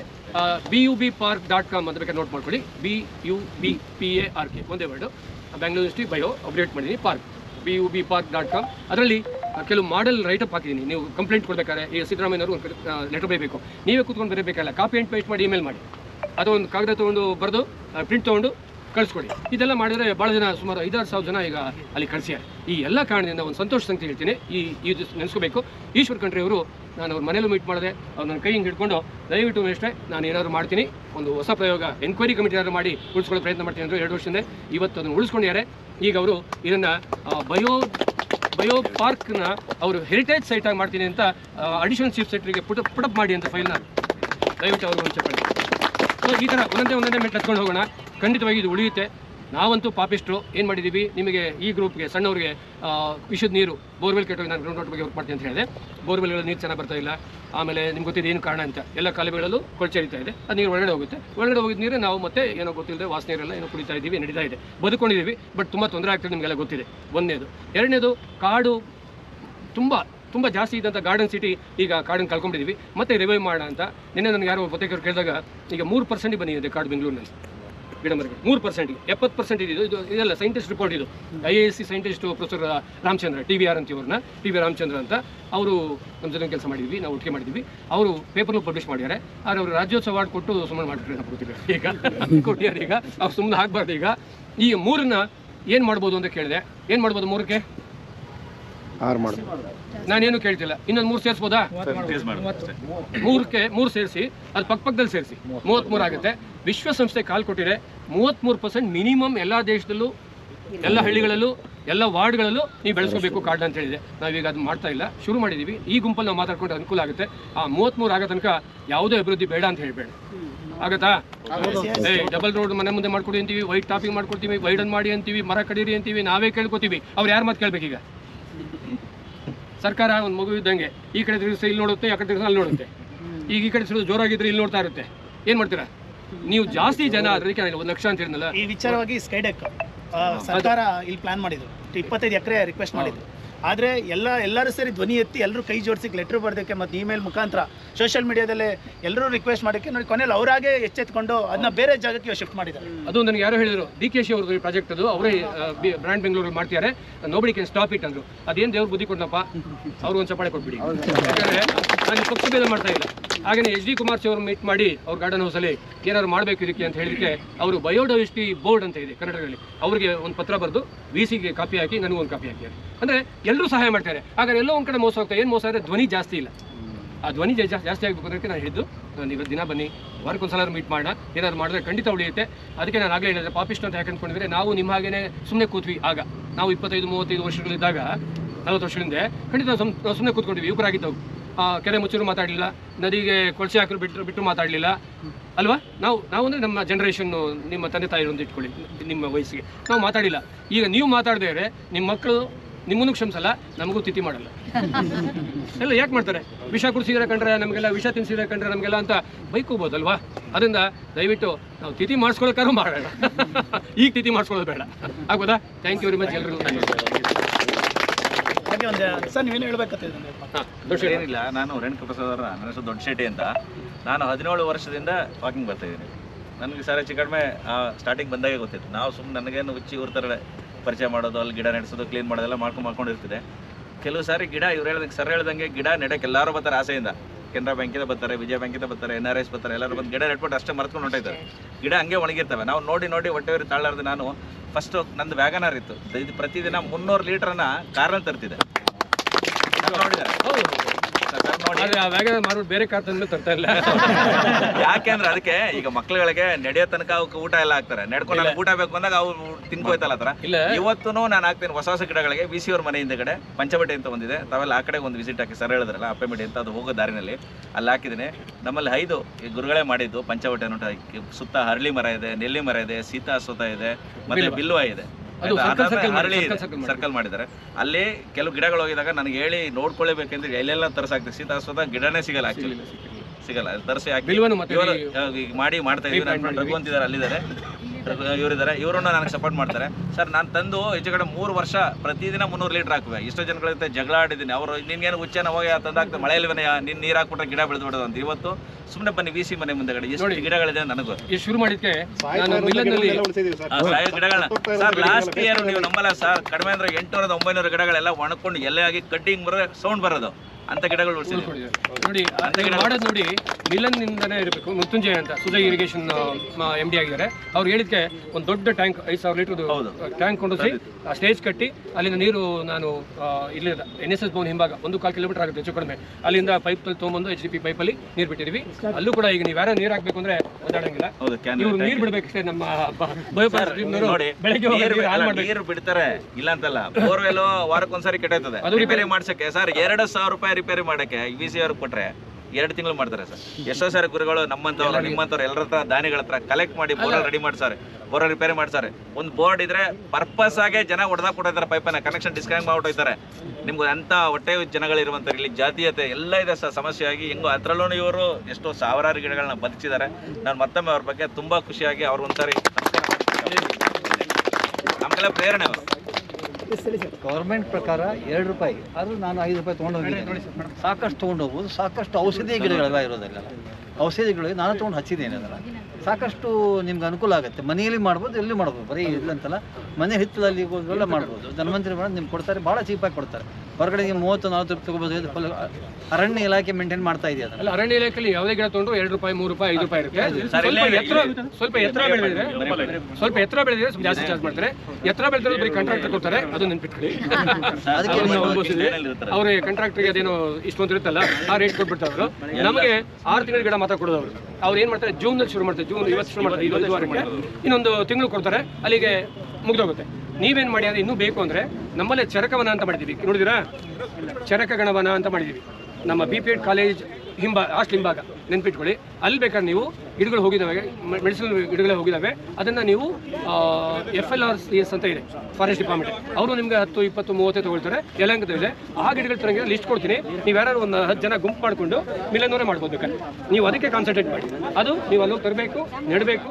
B U B park dot com ಅಂತ ಬೇಕಾದ್ರೆ ನೋಟ್ ಮಾಡ್ಕೊಳ್ಳಿ. B U B P A R K ಒಂದೇ word Bangalore university bio update ಮಾಡಿದ್ದೀನಿ park B U B park dot com ಅದರಲ್ಲಿ ಕೆಲವು ಮಾಡೆಲ್ ರೈಟಪ್ ಹಾಕಿದ್ದೀನಿ ನೀವು ಕಂಪ್ಲೇಂಟ್ ಕೊಡಬೇಕಾದ್ರೆ, ಈಗ ಸಿದ್ದರಾಮಯ್ಯನವರು ಒಂದು ಲೆಟರ್ ಬೇಕು ನೀವೇ ಕೂತ್ಕೊಂಡು ಬರಬೇಕಲ್ಲ ಕಾಪಿ ಆ್ಯಂಡ್ ಪೇಸ್ಟ್ ಮಾಡಿ ಇಮೇಲ್ ಮಾಡಿ. ಅದೊಂದು ಕಾಗದ ತೊಗೊಂಡು ಬರೆದು ಪ್ರಿಂಟ್ ತೊಗೊಂಡು ಕಳಿಸ್ಕೊಡಿ. ಇದೆಲ್ಲ ಮಾಡಿದರೆ ಭಾಳ ಜನ ಸುಮಾರು ಐದಾರು ಸಾವಿರ ಜನ ಈಗ ಅಲ್ಲಿ ಕಳಿಸ್ಯಾರೆ ಈ ಎಲ್ಲ ಕಾರಣದಿಂದ ಒಂದು ಸಂತೋಷ ಸಂಗತಿ ಹೇಳ್ತೀನಿ. ಈ ಇದು ನೆನೆಸ್ಕೋಬೇಕು. ಈಶ್ವರ್ ಖಂಡ್ರೆ ಅವರು ನಾನು ಅವ್ರ ಮನೇಲೂ ಮೀಟ್ ಮಾಡಿದೆ. ಅವ್ರು ನನ್ನ ಹಿಂಗೆ ಹಿಡ್ಕೊಂಡು, ದಯವಿಟ್ಟು ಅಷ್ಟೇ ನಾನು ಏನಾದರೂ ಮಾಡ್ತೀನಿ. ಒಂದು ಹೊಸ ಪ್ರಯೋಗ ಎನ್ಕ್ವೈರಿ ಕಮಿಟಿ ಏನಾದ್ರು ಮಾಡಿ ಉಳಿಸ್ಕೊಳ್ಳೋ ಪ್ರಯತ್ನ ಮಾಡ್ತೀನಿ ಅಂದರೆ ಎರಡು ವರ್ಷದಿಂದ. ಇವತ್ತು ಅದನ್ನು ಉಳಿಸ್ಕೊಂಡಿದ್ದಾರೆ. ಈಗ ಅವರು ಇದನ್ನು ಬಯೋ ಬಯೋ ಪಾರ್ಕ್ನ ಅವರು ಹೆರಿಟೇಜ್ ಸೈಟಾಗಿ ಮಾಡ್ತೀನಿ ಅಂತ ಅಡಿಷನಲ್ ಚೀಫ್ ಸೆಕ್ರೆಟರಿಗೆ ಪುಟ ಪುಟಪ್ ಮಾಡಿ ಅಂತ ಫೈಲ್ನ ದಯವಿಟ್ಟು ಅವರು ಒಂದು ಈ ಥರ ಒಂದೊಂದೇ ಒಂದೊಂದೇ ಮೆಟ್ ಹತ್ಕೊಂಡು ಹೋಗೋಣ. ಖಂಡಿತವಾಗಿ ಇದು ಉಳಿಯುತ್ತೆ. ನಾವಂತೂ ಪಾಪಿಸ್ಟ್ರು ಏನು ಮಾಡಿದ್ದೀವಿ ನಿಮಗೆ ಈ ಗ್ರೂಪ್ಗೆ ಸಣ್ಣವ್ರಿಗೆ ವಿಷದ ನೀರು, ಬೋರ್ವೆಲ್ ಕೆಟ್ಟೋಗಿ ನಾನು ಗ್ರೌಂಡ್ ವಾಟರ್ ಬಗ್ಗೆ ವರ್ಕ್ ಮಾಡ್ತೀನಿ ಅಂತ ಹೇಳಿದೆ. ಬೋರ್ವೆಲ್ಗಳಲ್ಲಿ ನೀರು ಚೆನ್ನಾಗಿ ಬರ್ತಾ ಇಲ್ಲ. ಆಮೇಲೆ ನಿಮ್ಗೆ ಗೊತ್ತಿದೆ ಏನು ಕಾರಣ ಅಂತ. ಎಲ್ಲ ಕಾಲುವೆಗಳಲ್ಲೂ ಕೊಳಚೆ ಇರ್ತಾ ಇದೆ. ಅದು ನೀರು ಒಳಗಡೆ ಹೋಗುತ್ತೆ. ಒಳಗಡೆ ಹೋಗಿದ ನೀರು ನಾವು ಮತ್ತೆ ಏನೋ ಗೊತ್ತಿಲ್ಲದೆ ವಾಸನೆ ಇರಲ್ಲ ಏನೋ ಕುಡಿತಾ ಇದ್ದೀವಿ, ನಡೀತಾ ಇದೆ. ಬದುಕೊಂಡಿದ್ದೀವಿ ಬಟ್ ತುಂಬ ತೊಂದರೆ ಆಗ್ತದೆ ನಿಮಗೆಲ್ಲ ಗೊತ್ತಿದೆ. ಒಂದನೇದು. ಎರಡನೇದು, ಕಾಡು ತುಂಬ ತುಂಬ ಜಾಸ್ತಿ ಇದ್ದಂಥ ಗಾರ್ಡನ್ ಸಿಟಿ ಈಗ ಕಾಡನ್ನು ಕಳ್ಕೊಂಡಿದ್ದೀವಿ ಮತ್ತೆ ರಿವೈವ್ ಮಾಡೋಣ ಅಂತ ನಿನ್ನೆ ನನಗೆ ಯಾರೋ ಪೊತೆಕರು ಕೇಳಿದಾಗ ಈಗ ಮೂರು ಪರ್ಸೆಂಟ್ ಬಂದಿದೆ ಕಾಡು ಬೆಂಗಳೂರಿನಲ್ಲಿ. ಗಿಡ ಮರಗಳು ಮೂರು ಪರ್ಸೆಂಟ್ ಎಪ್ಪತ್ತು ಪರ್ಸೆಂಟ್ ಇದು. ಇದು ಇದೆಲ್ಲ ಸೈಂಟಿಸ್ಟ್ ರಿಪೋರ್ಟ್ ಇದು. I A S C scientist professor Ramachandra T V R ಅಂತ ಇವ್ರನ್ನ. ಟಿ ವಿ ರಾಮಚಂದ್ರ ಅಂತ. ಅವರು ನಮ್ಮ ಜೊತೆ ಕೆಲಸ ಮಾಡಿದ್ವಿ. ನಾವು ಒಟ್ಟಿಗೆ ಮಾಡಿದ್ವಿ. ಅವರು ಪೇಪರ್ಲು ಪಬ್ಲಿಷ್ ಮಾಡಿದ್ದಾರೆ. ಆದರೆ ಅವರು ರಾಜ್ಯೋತ್ಸವ ಅವಾರ್ಡ್ ಕೊಟ್ಟು ಸುಮ್ಮನೆ ಮಾಡಿಬಿಟ್ರೆ ನಾವು ಕೊಡ್ತೀವಿ. ಈಗ ಕೊಟ್ಟಿದ್ದಾರೆ ಈಗ. ಅವ್ರು ಸುಮ್ಮನೆ ಆಗಬಾರ್ದು ಈಗ. ಈ ಮೂರನ್ನ ಏನು ಮಾಡ್ಬೋದು ಅಂತ ಕೇಳಿದೆ. ಏನು ಮಾಡ್ಬೋದು ಮೂರಕ್ಕೆ? ನಾನೇನು ಕೇಳ್ತಿಲ್ಲ. ಇನ್ನೊಂದು ಮೂರು ಸೇರಿಸ್ಬೋದಾ? ಮೂರಕ್ಕೆ ಮೂರು ಸೇರಿಸಿ ಅದು ಪಕ್ಕಪಕ್ಕದಲ್ಲಿ ಸೇರಿಸಿ. ಮೂವತ್ತ್ಮೂರು ಆಗುತ್ತೆ. ವಿಶ್ವಸಂಸ್ಥೆ ಕಾಲ್ ಕೊಟ್ಟಿದೆ. ಮೂವತ್ತ್ಮೂರು ಪರ್ಸೆಂಟ್ ಮಿನಿಮಮ್ ಎಲ್ಲ ದೇಶದಲ್ಲೂ ಎಲ್ಲ ಹಳ್ಳಿಗಳಲ್ಲೂ ಎಲ್ಲ ವಾರ್ಡ್ಗಳಲ್ಲೂ ನೀವು ಬೆಳೆಸ್ಕೋಬೇಕು ಕಾರ್ಡ್ ಅಂತ ಹೇಳಿದೆ. ನಾವೀಗ ಅದು ಮಾಡ್ತಾ ಇಲ್ಲ. ಶುರು ಮಾಡಿದ್ದೀವಿ ಈ ಗುಂಪಲ್ಲಿ ನಾವು ಮಾತಾಡ್ಕೊಂಡು ಅನುಕೂಲ ಆಗುತ್ತೆ. ಆ ಮೂವತ್ತ್ಮೂರು ಆಗೋ ತನಕ ಯಾವುದೇ ಅಭಿವೃದ್ಧಿ ಬೇಡ ಅಂತ ಹೇಳಬೇಡ. ಆಗತ್ತಾ? ಏ ಡಬಲ್ ರೋಡ್ ಮನೆ ಮುಂದೆ ಮಾಡ್ಕೊಡಿ ಅಂತೀವಿ. ವೈಟ್ ಟಾಪಿಂಗ್ ಮಾಡ್ಕೊಡ್ತೀವಿ. ವೈಡನ್ ಮಾಡಿ ಅಂತೀವಿ. ಮರ ಕಡೀರಿ ಅಂತೀವಿ. ನಾವೇ ಕೇಳ್ಕೊತೀವಿ. ಅವ್ರು ಯಾರು ಮಾತು ಕೇಳ್ಬೇಕೀಗ? ಸರ್ಕಾರ ಒಂದು ಮಗು ಇದ್ದಂಗೆ ಈ ಕಡೆ ತಿರುಗಿಸಿ ಇಲ್ಲಿ ನೋಡುತ್ತೆ ಆ ಕಡೆ ತಿರುಗಿಸಿ ಅಲ್ಲಿ ನೋಡುತ್ತೆ. ಈಗ ಈ ಕಡೆ ತಿರುಗಿಸಿ ಜೋರಾಗಿದ್ರೆ ಇಲ್ಲಿ ನೋಡ್ತಾ ಇರುತ್ತೆ. ಏನು ಮಾಡ್ತೀರಾ? ನೀವು ಜಾಸ್ತಿ ಜನ ಅದಕ್ಕೆ ಒಂದು ಲಕ್ಷ ಅಂತ ಹೇಳಿದ್ನಲ್ಲ. ಈ ವಿಚಾರವಾಗಿ ಸ್ಕೈಡೆಕ್ ಸರ್ಕಾರ ಇಲ್ಲಿ ಪ್ಲಾನ್ ಮಾಡಿದ್ರು ಇಪ್ಪತ್ತೈದು ಎಕರೆ ರಿಕ್ವೆಸ್ಟ್ ಮಾಡಿದ್ರು ಆದರೆ ಎಲ್ಲ ಎಲ್ಲರೂ ಸೇರಿ ಧ್ವನಿ ಎತ್ತಿ ಎಲ್ಲರೂ ಕೈ ಜೋಡಿಸಿ ಲೆಟ್ರ್ ಬರೋದಕ್ಕೆ ಮತ್ತು ಇಮೇಲ್ ಮುಖಾಂತರ ಸೋಷಿಯಲ್ ಮೀಡಿಯಾದಲ್ಲಿ ಎಲ್ಲರೂ ರಿಕ್ವೆಸ್ಟ್ ಮಾಡೋಕ್ಕೆ ನೋಡಿ ಕೊನೆಯಲ್ಲಿ ಅವರಾಗೆ ಎಚ್ಚೆತ್ಕೊಂಡು ಅದನ್ನ ಬೇರೆ ಜಾಗಕ್ಕೆ ಶಿಫ್ಟ್ ಮಾಡಿದ್ದಾರೆ. ಅದು ನನಗೆ ಯಾರು ಹೇಳಿದರು ಡಿ ಕೆ ಶಿ ಅವ್ರದ್ದು ಪ್ರಾಜೆಕ್ಟ್ ಅದು ಅವರೇ ಬ್ರ್ಯಾಂಡ್ ಬೆಂಗಳೂರಲ್ಲಿ ಮಾಡ್ತಿದ್ದಾರೆ. ನೋಬಡಿ ಕ್ಯಾನ್ ಸ್ಟಾಪ್ ಇಟ್ ಅಂದರು. ಅದೇನು ದೇವ್ರ ಬುದ್ಧಿ ಕೊಡಪ್ಪ ಅವ್ರಿಗೆ ಒಂದು ಚಪ್ಪಾಳೆ ಕೊಟ್ಬಿಡಿ. ಯಾಕಂದರೆ ನಾನು ಪಕ್ಷ ಬೇರೆ ಮಾಡ್ತಾ ಇಲ್ಲ. ಹಾಗೆಯೇ ಎಚ್ ಡಿ ಕುಮಾರ್ ಅವರು ಮೀಟ್ ಮಾಡಿ ಅವ್ರ ಗಾರ್ಡನ್ ಹೌಸಲ್ಲಿ ಏನಾದ್ರು ಮಾಡಬೇಕು ಇದಕ್ಕೆ ಅಂತ ಹೇಳಿದಕ್ಕೆ ಅವರು ಬಯೋಡೈವರ್ಸಿಟಿ ಬೋರ್ಡ್ ಅಂತ ಇದೆ ಕರ್ನಾಟಕದಲ್ಲಿ. ಅವರಿಗೆ ಒಂದು ಪತ್ರ ಬರೆದು ವಿ ಸಿಗೆ ಕಾಪಿ ಹಾಕಿ ನನಗೂ ಒಂದು ಕಾಪಿ ಹಾಕಿ ಅಂದರೆ ಎಲ್ಲರೂ ಸಹಾಯ ಮಾಡ್ತಾರೆ. ಹಾಗಾದ್ರೆ ಎಲ್ಲೋ ಒಂದು ಕಡೆ ಮೋಸ ಹೋಗ್ತಾರೆ ಏನು ಮೋಸ ಅಂದರೆ ಧ್ವನಿ ಜಾಸ್ತಿ ಇಲ್ಲ. ಆ ಧ್ವನಿ ಜಾಸ್ತಿ ಆಗಬೇಕು ಅಂದ್ರೆ ನಾನು ಹೇಳಿದ್ದು. ನಾನು ಇವತ್ತು ದಿನ ಬನ್ನಿ, ವಾರಕ್ಕೊಂದ್ಸಲ ಮೀಟ್ ಮಾಡೋಣ. ಏನಾದ್ರು ಮಾಡಿದ್ರೆ ಖಂಡಿತ ಉಳಿಯುತ್ತೆ. ಅದಕ್ಕೆ ನಾನು ಆಗಲೇ ಹೇಳಿದ್ರೆ ಪಾಪಿಸ್ಟ್ ಅಂತ ಯಾಕೆ ಅಂದ್ಕೊಂಡಿದ್ರೆ ನಾವು ನಿಮ್ಮ ಹಾಗೇನೆ ಸುಮ್ಮನೆ ಕೂತ್ವಿ ಆಗ. ನಾವು ಇಪ್ಪತ್ತೈದು, ಮೂವತ್ತೈದು ವರ್ಷಗಳಿದ್ದಾಗ, ನಲವತ್ತು ವರ್ಷಗಳಿಂದ ಖಂಡಿತ ಸುಮ್ಮನೆ ಕೂತ್ಕೊಂಡಿವಿ ಯುವಕರಾಗಿದ್ದವು ಕೆರೆ ಮುಚ್ಚಿರು ಮಾತಾಡಲಿಲ್ಲ, ನದಿಗೆ ಕೊಳಸೆ ಹಾಕಲು ಬಿಟ್ಟು ಬಿಟ್ಟು ಮಾತಾಡಲಿಲ್ಲ. ಅಲ್ವಾ? ನಾವು ನಾವು ಅಂದರೆ ನಮ್ಮ ಜನ್ರೇಷನ್ನು ನಿಮ್ಮ ತಂದೆ ತಾಯಿರೊಂದು ಇಟ್ಕೊಳ್ಳಿ, ನಿಮ್ಮ ವಯಸ್ಸಿಗೆ. ನಾವು ಮಾತಾಡಿಲ್ಲ. ಈಗ ನೀವು ಮಾತಾಡದೇ ನಿಮ್ಮ ಮಕ್ಕಳು ನಿಮ್ಮನ್ನು ಕ್ಷಮಿಸಲ್ಲ, ನಮಗೂ ತಿಥಿ ಮಾಡಲ್ಲ. ಎಲ್ಲ ಯಾಕೆ ಮಾಡ್ತಾರೆ? ವಿಷ ಕುಡಿಸಿದ್ರೆ ಕಂಡ್ರೆ ನಮಗೆಲ್ಲ, ವಿಷ ತಿನ್ಸಿದ್ರೆ ಕಂಡ್ರೆ ನಮಗೆಲ್ಲ ಅಂತ ಬೈಕೋಬೋದಲ್ವಾ ಅದರಿಂದ ದಯವಿಟ್ಟು ನಾವು ತಿಥಿ ಮಾಡಿಸ್ಕೊಳಕ್ಕಾದ್ರೂ ಮಾಡೋಣ ಈಗ ತಿಥಿ ಮಾಡಿಸ್ಕೊಳ್ಳೋದು ಬೇಡ. ಆಗ್ಬೋದಾ? ಥ್ಯಾಂಕ್ ಯು ವೆರಿ ಮಚ್ ಎಲ್ರಿಗೂ. ಹಾಗೆ ಒಂದು ಸರ್ ನೀವೇನು ಹೇಳ್ಬೇಕಂತ ಹಾಂ ಏನಿಲ್ಲ ನಾನು ರೇಣುಕ ಪ್ರಸಾದ್ ಅವರ ನನ್ನ ಹೆಸರು ದೊಡ್ಡ ಶೆಟ್ಟಿ ಅಂತ. ನಾನು ಹದಿನೇಳು ವರ್ಷದಿಂದ ವಾಕಿಂಗ್ ಬರ್ತಾ ಇದ್ದೀನಿ. ನನಗೆ ಸರ್ ಹೆಚ್ಚು ಕಡಿಮೆ ಸ್ಟಾರ್ಟಿಂಗ್ ಬಂದಾಗೆ ಗೊತ್ತಿತ್ತು. ನಾವು ಸುಮ್ಮನೆ ನನಗೇನು ಉಚ್ಚಿ ಇವ್ರ ಥರ ಪರಿಚಯ ಮಾಡೋದು ಅಲ್ಲಿ ಗಿಡ ನಡೆಸೋದು ಕ್ಲೀನ್ ಮಾಡೋದೆಲ್ಲ ಮಾಡ್ಕೊಂಡು ಮಾಡ್ಕೊಂಡಿರ್ತಿದೆ ಕೆಲವು ಸಾರಿ ಗಿಡ ಇವ್ರು ಹೇಳ್ದಂಗೆ ಸರ್ ಹೇಳ್ದಂಗೆ ಗಿಡ ನೆಡಕ್ಕೆ ಎಲ್ಲರೂ ಬರ್ತಾರೆ ಆಸೆಯಿಂದ. ಕೆನರಾ ಬ್ಯಾಂಕಿಂದ ಬರ್ತಾರೆ ವಿಜಯ ಬ್ಯಾಂಕಿಂದ ಬರ್ತಾರೆ ಎನ್ ಆರ್ ಎಸ್ ಬರ್ತಾರೆ ಎಲ್ಲರೂ ಬಂದು ಗಿಡ ನೆಟ್ಬಿಟ್ಟು ಅಷ್ಟೇ ಮರ್ತ್ಕೊಂಡು ಹೊಂಟಿದ್ದಾರೆ ಗಿಡ ಹಂಗೆ ಒಣಗಿರ್ತವೆ. ನಾವು ನೋಡಿ ನೋಡಿ ಹೊಟ್ಟೆವ್ರಿ ತಾಳಾರ್ದು ನಾನು ಫಸ್ಟು ನಂದು ವ್ಯಾಗನಾರ್ ಇತ್ತು. ಇದು ಪ್ರತಿದಿನ ಮುನ್ನೂರು ಲೀಟ್ರನ್ನ ಕಾರ್ನಲ್ಲಿ ತರ್ತಿದೆ ನೋಡಿದ್ದಾರೆ ನೋಡಿ ಬೇರೆ ತರ್ತಾ ಇಲ್ಲ. ಯಾಕೆಂದ್ರೆ ಅದಕ್ಕೆ ಈಗ ಮಕ್ಳುಗಳಿಗೆ ನಡೆಯೋ ತನಕ ಅವಕ್ಕೆ ಊಟ ಎಲ್ಲ ಹಾಕ್ತಾರೆ. ನಡ್ಕೊಂಡು ನನಗೆ ಊಟ ಬೇಕು ಅಂದಾಗ ಅವ್ರು ತಿನ್ಕೋಯ್ತಲ್ಲ ಆತರ ಥರ ಇವತ್ತು ನಾನು ಹಾಕ್ತೀನಿ ಹೊಸ ಹೊಸ ಗಿಡಗಳಿಗೆ. ವಿ ಸಿ ಅವ್ರ ಮನೆ ಹಿಂದೆಗಡೆ ಪಂಚಬಟ್ಟೆ ಅಂತ ಒಂದಿದೆ. ತಾವೆಲ್ಲ ಆ ಕಡೆ ಒಂದು ವಿಸಿಟ್ ಹಾಕಿ. ಸರ್ ಹೇಳಿದ್ರಲ್ಲ ಅಪ್ಪೆಮಿಟಿ ಅಂತ ಅದು ಹೋಗೋ ದಾರಿನಲ್ಲಿ. ಅಲ್ಲಿ ಹಾಕಿದ್ದೀನಿ. ನಮ್ಮಲ್ಲಿ ಐದು ಈ ಗುರುಗಳೇ ಮಾಡಿದ್ದು. ಪಂಚಬಟ್ಟೆ ನೋಟ ಸುತ್ತ ಹರಳಿ ಮರ ಇದೆ ನೆಲ್ಲಿ ಮರ ಇದೆ ಸೀತಾ ಸೋತ ಇದೆ ಮತ್ತೆ ಬಿಲ್ವ ಇದೆ. ಸರ್ಕಲ್ ಮಾಡಿದ್ದಾರೆ. ಅಲ್ಲಿ ಕೆಲವು ಗಿಡಗಳು ಹೋಗಿದಾಗ ನನಗೆ ಹೇಳಿ ನೋಡ್ಕೊಳ್ಳೇಬೇಕಂದ್ರೆ ಎಲ್ಲೆಲ್ಲ ತರಸಾಗ್ತದೆ ಸೀತಾ ಸುತ ಗಿಡನೇ ಸಿಗಲ್ಲ ಆಕ್ಚುಲಿ ಸಿಗಲ್ಲ. ಅಲ್ಲಿ ತರಿಸಿ ಹಾಕಿ. ಮತ್ತೆ ಇವರು ಈಗ ಮಾಡಿ ಮಾಡ್ತಾ ಇದ್ದೀವಿ. ನನ್ನ friend ರಘು ಅಂತಿದ್ದಾರೆ ಅಲ್ಲಿದ್ದಾರೆ ಇವರಿದ್ದಾರೆ ಇವರನ್ನ ನನಗೆ ಸಪೋರ್ಟ್ ಮಾಡ್ತಾರೆ. ಸರ್ ನಾನು ತಂದು ಹೆಚ್ಚು ಕಡೆ ಮೂರು ವರ್ಷ ಪ್ರತಿದಿನ ಮುನ್ನೂರು ಲೀಟರ್ ಹಾಕುವೆ. ಇಷ್ಟೋ ಜನಗಳ ಜೊತೆ ಜಗಳ ಆಡಿದ್ದೀನಿ. ಅವರು ನಿನ್ಗೇನು ಹುಚ್ಚನ ಹೋಗಿ ತಂದಾಗ್ತದೆ ಮಳೆ ಇಲ್ವನೇ ನಿನ್ನ ನೀರು ಹಾಕ್ಬಿಟ್ರೆ ಗಿಡ ಬೆಳೆದು ಬಿಡೋದು ಅಂತ. ಇವತ್ತು ಸುಮ್ಮನೆ ಬನ್ನಿ ವಿ ಸಿ ಮನೆ ಮುಂದೆಗಡೆ ಎಷ್ಟು ಗಿಡಗಳಿದೆ ನನಗೂ. ಈ ಶುರು ಮಾಡಿದ್ಕೆ ಸಾಯೋ ಗಿಡಗಳನ್ನ. ಸರ್ ಲಾಸ್ಟ್ ಇಯರ್ ನೀವು ನಂಬಲ್ಲ ಸರ್. ಕಡಿಮೆ ಅಂದ್ರೆ ಎಂಟುನೂರದ ಒಂಬೈನೂರು ಗಿಡಗಳೆಲ್ಲ ಒಣಕೊಂಡು ಎಲ್ಲೇ ಆಗಿ ಕಟ್ಟಿಂಗ್ ಬರೋ ಸೌಂಡ್ ಬರೋದು. ಅಂತ ಗಿಡಗಳು ನೋಡಿ ಅಂತ ನೋಡಿ ಅದನ್ನ ಮಾಡೋದು ನೋಡಿ ಮಿಲನ್ ನಿಂದನೇ ಇರಬೇಕು. ಮೃತ್ಯುಂಜಯ ಅಂತ ಸುಜಯ್ ಇರಿಗೇಷನ್ ಎಂ ಡಿ ಆಗಿದ್ದಾರೆ. ಅವ್ರು ಹೇಳಿದ್ಕೆ ಒಂದು ದೊಡ್ಡ ಟ್ಯಾಂಕ್ ಐದು ಸಾವಿರ ಲೀಟರ್ ಟ್ಯಾಂಕ್ ಟ್ಯಾಂಕ್ ಆ ಸ್ಟೇಜ್ ಕಟ್ಟಿ ಅಲ್ಲಿಂದ ನೀರು ನಾನು ಇಲ್ಲಿ ಎನ್ ಎಸ್ ಎಸ್ ಭವನ್ ಹಿಂಭಾಗ ಒಂದು ಕಾಲು ಕಿಲೋಮೀಟರ್ ಆಗುತ್ತೆ ಹೆಚ್ಚು ಕಡಿಮೆ. ಅಲ್ಲಿಂದ ಪೈಪ್ ತೊಗೊಂಬಂದು ಎಚ್ ಡಿ ಪಿ ಪೈಪಲ್ಲಿ ನೀರು ಬಿಟ್ಟಿದ್ವಿ. ಅಲ್ಲೂ ಕೂಡ ಈಗ ನೀವು ಯಾರೋ ನೀರು ಹಾಕ್ಬೇಕು ಅಂದ್ರೆ ಓದಾಡಂಗಿಲ್ಲ ಇವ್ರು ನೀರು ಬಿಡ್ಬೇಕಷ್ಟೇ ನಮ್ಮ ಬೆಳಗ್ಗೆ ನೀರು ಬಿಡ್ತಾರೆ ಇಲ್ಲ ಅಂತಲ್ಲ ಬೋರ್ವೆಲ್ ವಾರಕ್ಕೊಂದ್ಸರಿ ಕೆಟ್ಟಾಯ್ತದೆ ಅದು ರಿಪೇರಿ. ಮಾಡ್ಸಕ್ಕೆ. ಸರ್ ಎರಡು ಸಾವಿರ ರೂಪಾಯಿ ರಿಪೇರಿ ಮಾಡಕ್ಕೆ ವಿ ಸಿ ಅವ್ರಿಗೆ ಕೊಟ್ರೆ ಎರಡು ತಿಂಗಳು ಮಾಡ್ತಾರೆ ಸರ್. ಎಷ್ಟೋ ಸಾರಿ ಗುರುಗಳು ನಮ್ಮಂತವ್ರು ನಿಮ್ಮಂತವ್ರು ಎಲ್ಲರ ಹತ್ರ ದಾನಿಗಳ ಹತ್ರ ಕಲೆಕ್ಟ್ ಮಾಡಿ ಬೋರ್ ರೆಡಿ ಮಾಡ್ತಾರೆ ಬೋರ್ ರಿಪೇರಿ ಮಾಡ್ತಾರೆ ಒಂದು ಬೋರ್ಡ್ ಇದ್ರೆ ಪರ್ಪಸ್ ಆಗಿ ಜನ ಹೊಡೆದಾಕ್ ಕೊಟ್ಟಿದ್ದಾರೆ ಪೈಪನ್ನ ಕನೆಕ್ಷನ್ ಡಿಸ್ಕನೆಕ್ಟ್ ಮಾಡ್ಬಿಟ್ಟಿದ್ದಾರೆ. ನಿಮ್ಗೆ ಅಂತ ಹೊಟ್ಟೆ ಜನಗಳಿರುವಂತ ಇಲ್ಲಿ ಜಾತೀಯತೆ ಎಲ್ಲ ಇದೆ ಸರ್ ಸಮಸ್ಯೆ ಆಗಿ. ಹೆಂಗೋ ಅದ್ರಲ್ಲೂ ಇವರು ಎಷ್ಟೋ ಸಾವಿರಾರು ಗಿಡಗಳನ್ನ ಬದುಕಿದ್ದಾರೆ ನಾನು ಮತ್ತೊಮ್ಮೆ ಅವ್ರ ಬಗ್ಗೆ ತುಂಬಾ ಖುಷಿಯಾಗಿ ಅವ್ರು ಒಂದ್ಸಾರಿ ನಮ್ಗೆಲ್ಲ ಪ್ರೇರಣೆ ಅವರು. ಗೌರ್ಮೆಂಟ್ ಪ್ರಕಾರ ಎರಡು ರೂಪಾಯಿ. ಅದು ನಾನು ಐದು ರೂಪಾಯಿ ತೊಗೊಂಡು ಹೋಗಿದ್ದೀನಿ ಸಾಕಷ್ಟು ತೊಗೊಂಡು ಹೋಗ್ಬೋದು. ಸಾಕಷ್ಟು ಔಷಧಿ ಗಿಡಗಳೆಲ್ಲ ಇರೋದಿಲ್ಲ ಔಷಧಿಗಳು ನಾನು ತೊಗೊಂಡು ಹಚ್ಚಿದ್ದೇನೆ ಅದನ್ನು. ಸಾಕಷ್ಟು ನಿಮ್ಗೆ ಅನುಕೂಲ ಆಗುತ್ತೆ. ಮನೆಯಲ್ಲಿ ಮಾಡ್ಬೋದು, ಎಲ್ಲಿ ಮಾಡ್ಬೋದು? ಬರೀ ಇಲ್ಲಂತಲ್ಲ ಮನೆ ಹಿತ್ತಲಲ್ಲಿ ಎಲ್ಲ ಮಾಡ್ಬೋದು. ಧನ್ವಂತರಿ ಮಾಡೋದು ನಿಮ್ಗೆ ಕೊಡ್ತಾರೆ. ಭಾಳ ಚೀಪಾಗಿ ಕೊಡ್ತಾರೆ. ಹೊರಗಡೆ ನೀವು ಮೂವತ್ತು ನಲ್ವತ್ತು ರೂಪಾಯಿ ತಗೋಬಹುದು ಅರಣ್ಯ ಇಲಾಖೆ ಮೇಂಟೈನ್ ಮಾಡ್ತಾ ಇದೆಯಾ ಅಲ್ಲ ಅರಣ್ಯ ಇಲಾಖೆಯಲ್ಲಿ ಯಾವುದೇ ಗಿಡ ತೊಗೊಂಡ್ರು ಎರಡು ರೂಪಾಯಿ ಮೂರು ರೂಪಾಯಿ ಐದು ರೂಪಾಯಿ ಇರುತ್ತೆ. ಸ್ವಲ್ಪ ಎತ್ತರ ಸ್ವಲ್ಪ ಎತ್ತರ ಬೆಳೆದಿದ್ರೆ ಸ್ವಲ್ಪ ಎತ್ತರ ಬೆಳೆದಿದೆ ಸ್ವಲ್ಪ ಜಾಸ್ತಿ ಚಾರ್ಜ್ ಮಾಡ್ತಾರೆ. ಎತ್ತರ ಬೆಳೆದ್ರೆ ಬರೀ ಕಾಂಟ್ರಾಕ್ಟರ್ ಕೊಡ್ತಾರೆ ಅದು ನೆನ್ಪಿಟ್ಕೊಳ್ಳಿ. ಅದಕ್ಕೆ ಕಾಂಟ್ರಾಕ್ಟರ್ಗೆ ಅದೇನು ಇಷ್ಟು ಅವ್ರಿಗೆ ಕಾಂಟ್ರಾಕ್ಟರ್ಗೆ ಅದೇನೋ ಇಷ್ಟೊಂದು ಇರುತ್ತಲ್ಲ ಆ ರೇಟ್ ಕೊಟ್ಬಿಡ್ತಾರೆ ಅವರು. ನಮಗೆ ಆರು ತಿಂಗಳ ಗಿಡ ಮಾತ್ರ ಕೊಡೋದು ಅವರು. ಅವ್ರು ಏನು ಮಾಡ್ತಾರೆ? ಜೂನಲ್ಲಿ ಶುರು ಮಾಡ್ತಾರೆ ಜೂನ್ ಇವತ್ತು ಶುರು ಮಾಡ್ತಾರೆ ಇನ್ನೊಂದು ತಿಂಗಳು ಕೊಡ್ತಾರೆ ಅಲ್ಲಿಗೆ ಮುಗ್ದೋಗುತ್ತೆ. ನೀವೇನು ಮಾಡಿ ಅದು ಇನ್ನೂ ಬೇಕು ಅಂದರೆ ನಮ್ಮಲ್ಲೇ ಚರಕವನ ಅಂತ ಮಾಡಿದ್ದೀವಿ. ನೋಡಿದಿರಾ ಚರಕ ಗಣವನ ಅಂತ ಮಾಡಿದ್ದೀವಿ. ನಮ್ಮ ಬಿ ಪಿ ಎಡ್ ಕಾಲೇಜ್ ಹಿಂಬ ಹಾಸ್ಟ್ ಹಿಂಭಾಗ, ನೆನ್ಪಿಟ್ಕೊಳ್ಳಿ. ಅಲ್ಲಿ ಬೇಕಾದ್ರೆ ನೀವು ಗಿಡಗಳು ಹೋಗಿದ್ದಾವೆ ಮೆಡಿಸಿನ್ ಗಿಡಗಳೇ ಹೋಗಿದ್ದಾವೆ. ಅದನ್ನು ನೀವು F L R C S ಅಂತ ಇದೆ ಫಾರೆಸ್ಟ್ ಡಿಪಾರ್ಟ್ಮೆಂಟ್ ಅವರು ನಿಮಗೆ ಹತ್ತು, ಇಪ್ಪತ್ತು, ಮೂವತ್ತೇ ತೊಗೊಳ್ತಾರೆ ಯಲಂಕ ಇದೆ. ಆ ಗಿಡಗಳ ತರಂಗ ಲಿಸ್ಟ್ ಕೊಡ್ತೀನಿ. ನೀವು ಯಾರು ಒಂದು ಹತ್ತು ಜನ ಗುಂಪು ಮಾಡಿಕೊಂಡು ಮಿಲನ್ನವರೇ ಮಾಡ್ಬೋದು ಬೇಕಾದ್ರೆ. ನೀವು ಅದಕ್ಕೆ ಕಾನ್ಸಂಟ್ರೇಟ್ ಮಾಡಿ. ಅದು ನೀವು ಅಲ್ಲೋಗಿ ತರಬೇಕು, ನೆಡಬೇಕು.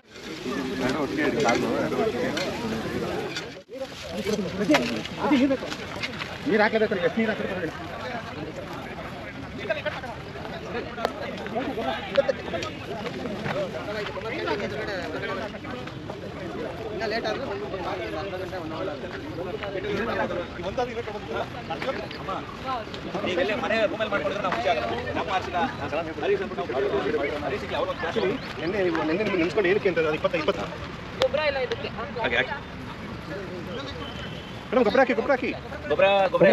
ನೀರು ಹಾಕಬೇಕು ಎಷ್ಟು ನೀರು ಹಾಕ್ಬೇಕು ನೀವೆಲ್ಲೇ ಮನೆ ರೂಮಲ್ಲಿ ಮಾಡ್ಕೊಂಡ್ರೆ ನಾವು ಖುಷಿ ಆಗಲ್ಲ ನಮ್ಮ ಹರೀಶ್ ಅವ್ರು ನಿನ್ನೆ ನಿನ್ನೆ ನಿಮ್ಗೆ ನೆನ್ಸ್ಕೊಂಡು ಏನಕ್ಕೆ ಅಂತ ಇಪ್ಪತ್ತ ಇಪ್ಪತ್ತ. ಹಾಗೆ ಹಾಕಿ ಮೇಡಮ್ ಗೊಬ್ಬರ ಹಾಕಿ ಗೊಬ್ಬರ ಹಾಕಿ. ಗೊಬ್ಬರ ಗೊಬ್ಬರ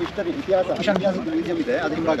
ಹಿಸ್ಟರಿ ಇತಿಹಾಸ ಇತಿಹಾಸ ಮ್ಯೂಸಿಯಂ ಇದೆ ಅದ್ರ ಹಿಂಭಾಗ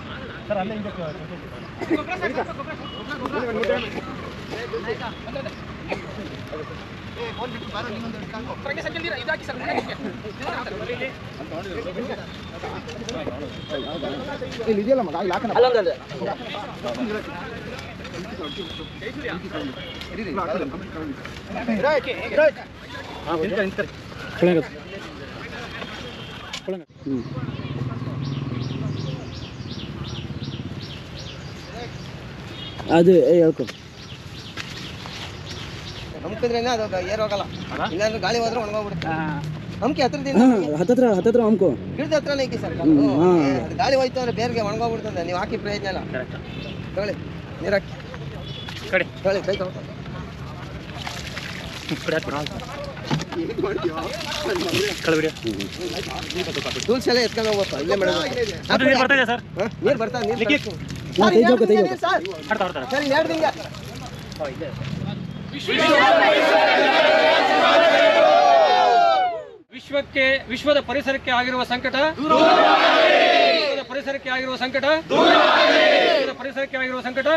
ಇದೆಯಲ್ಲ ಮಗ ಇಲ್ಲಿ ಹಾಕೋಣ ಅದು ಹೇಳ್ಕೊ. ನಂಬಿದ್ರೇನೆ ಅದು ಏರ್ ಏರೋಗಲ್ಲ ಇಲ್ಲಾಂದ್ರೆ ಗಾಳಿ ಹೋದ್ರೆ ಒಣಗೋಗ್ಬಿಡುತ್ತೆ. ನಂಬಿಕೆ ಹತ್ರದಿಂದ ಹತ್ತತ್ರ ಹತ್ತತ್ರ ಅಂಕು ಹಿಡಿದ ಹತ್ರನೇ ಐತಿ ಸರ್. ಗಾಳಿ ಹೋಯ್ತು ಅಂದ್ರೆ ಬೇರ್ಗೆ ಒಣಗೋಗ್ಬಿಡ್ತದೆ ನೀವು ಹಾಕಿ ಪ್ರಯತ್ನ ಇಲ್ಲ. ತಗೊಳ್ಳಿ ನೀರು ಹಾಕಿ. ಕಡೆ. ತಗೊಳ್ಳಿ ಕೈ ತಗೋ. ಟೂಲ್ಸ್ ಎಲ್ಲ ಎತ್ಕೊಂಡು ಹೋಗ್ಬೇಕು. ಇಲ್ಲೇ ಮೇಡಮ್ ನೀರು ಬರ್ತಾ ನೀರು ವಿಶ್ವಕ್ಕೆ ವಿಶ್ವದ ಪರಿಸರಕ್ಕೆ ಆಗಿರುವ ಸಂಕಟ? ಪರಿಸರಕ್ಕೆ ಆಗಿರುವ ಸಂಕಟ? ಪರಿಸರಕ್ಕೆ ಆಗಿರುವ ಸಂಕಟ?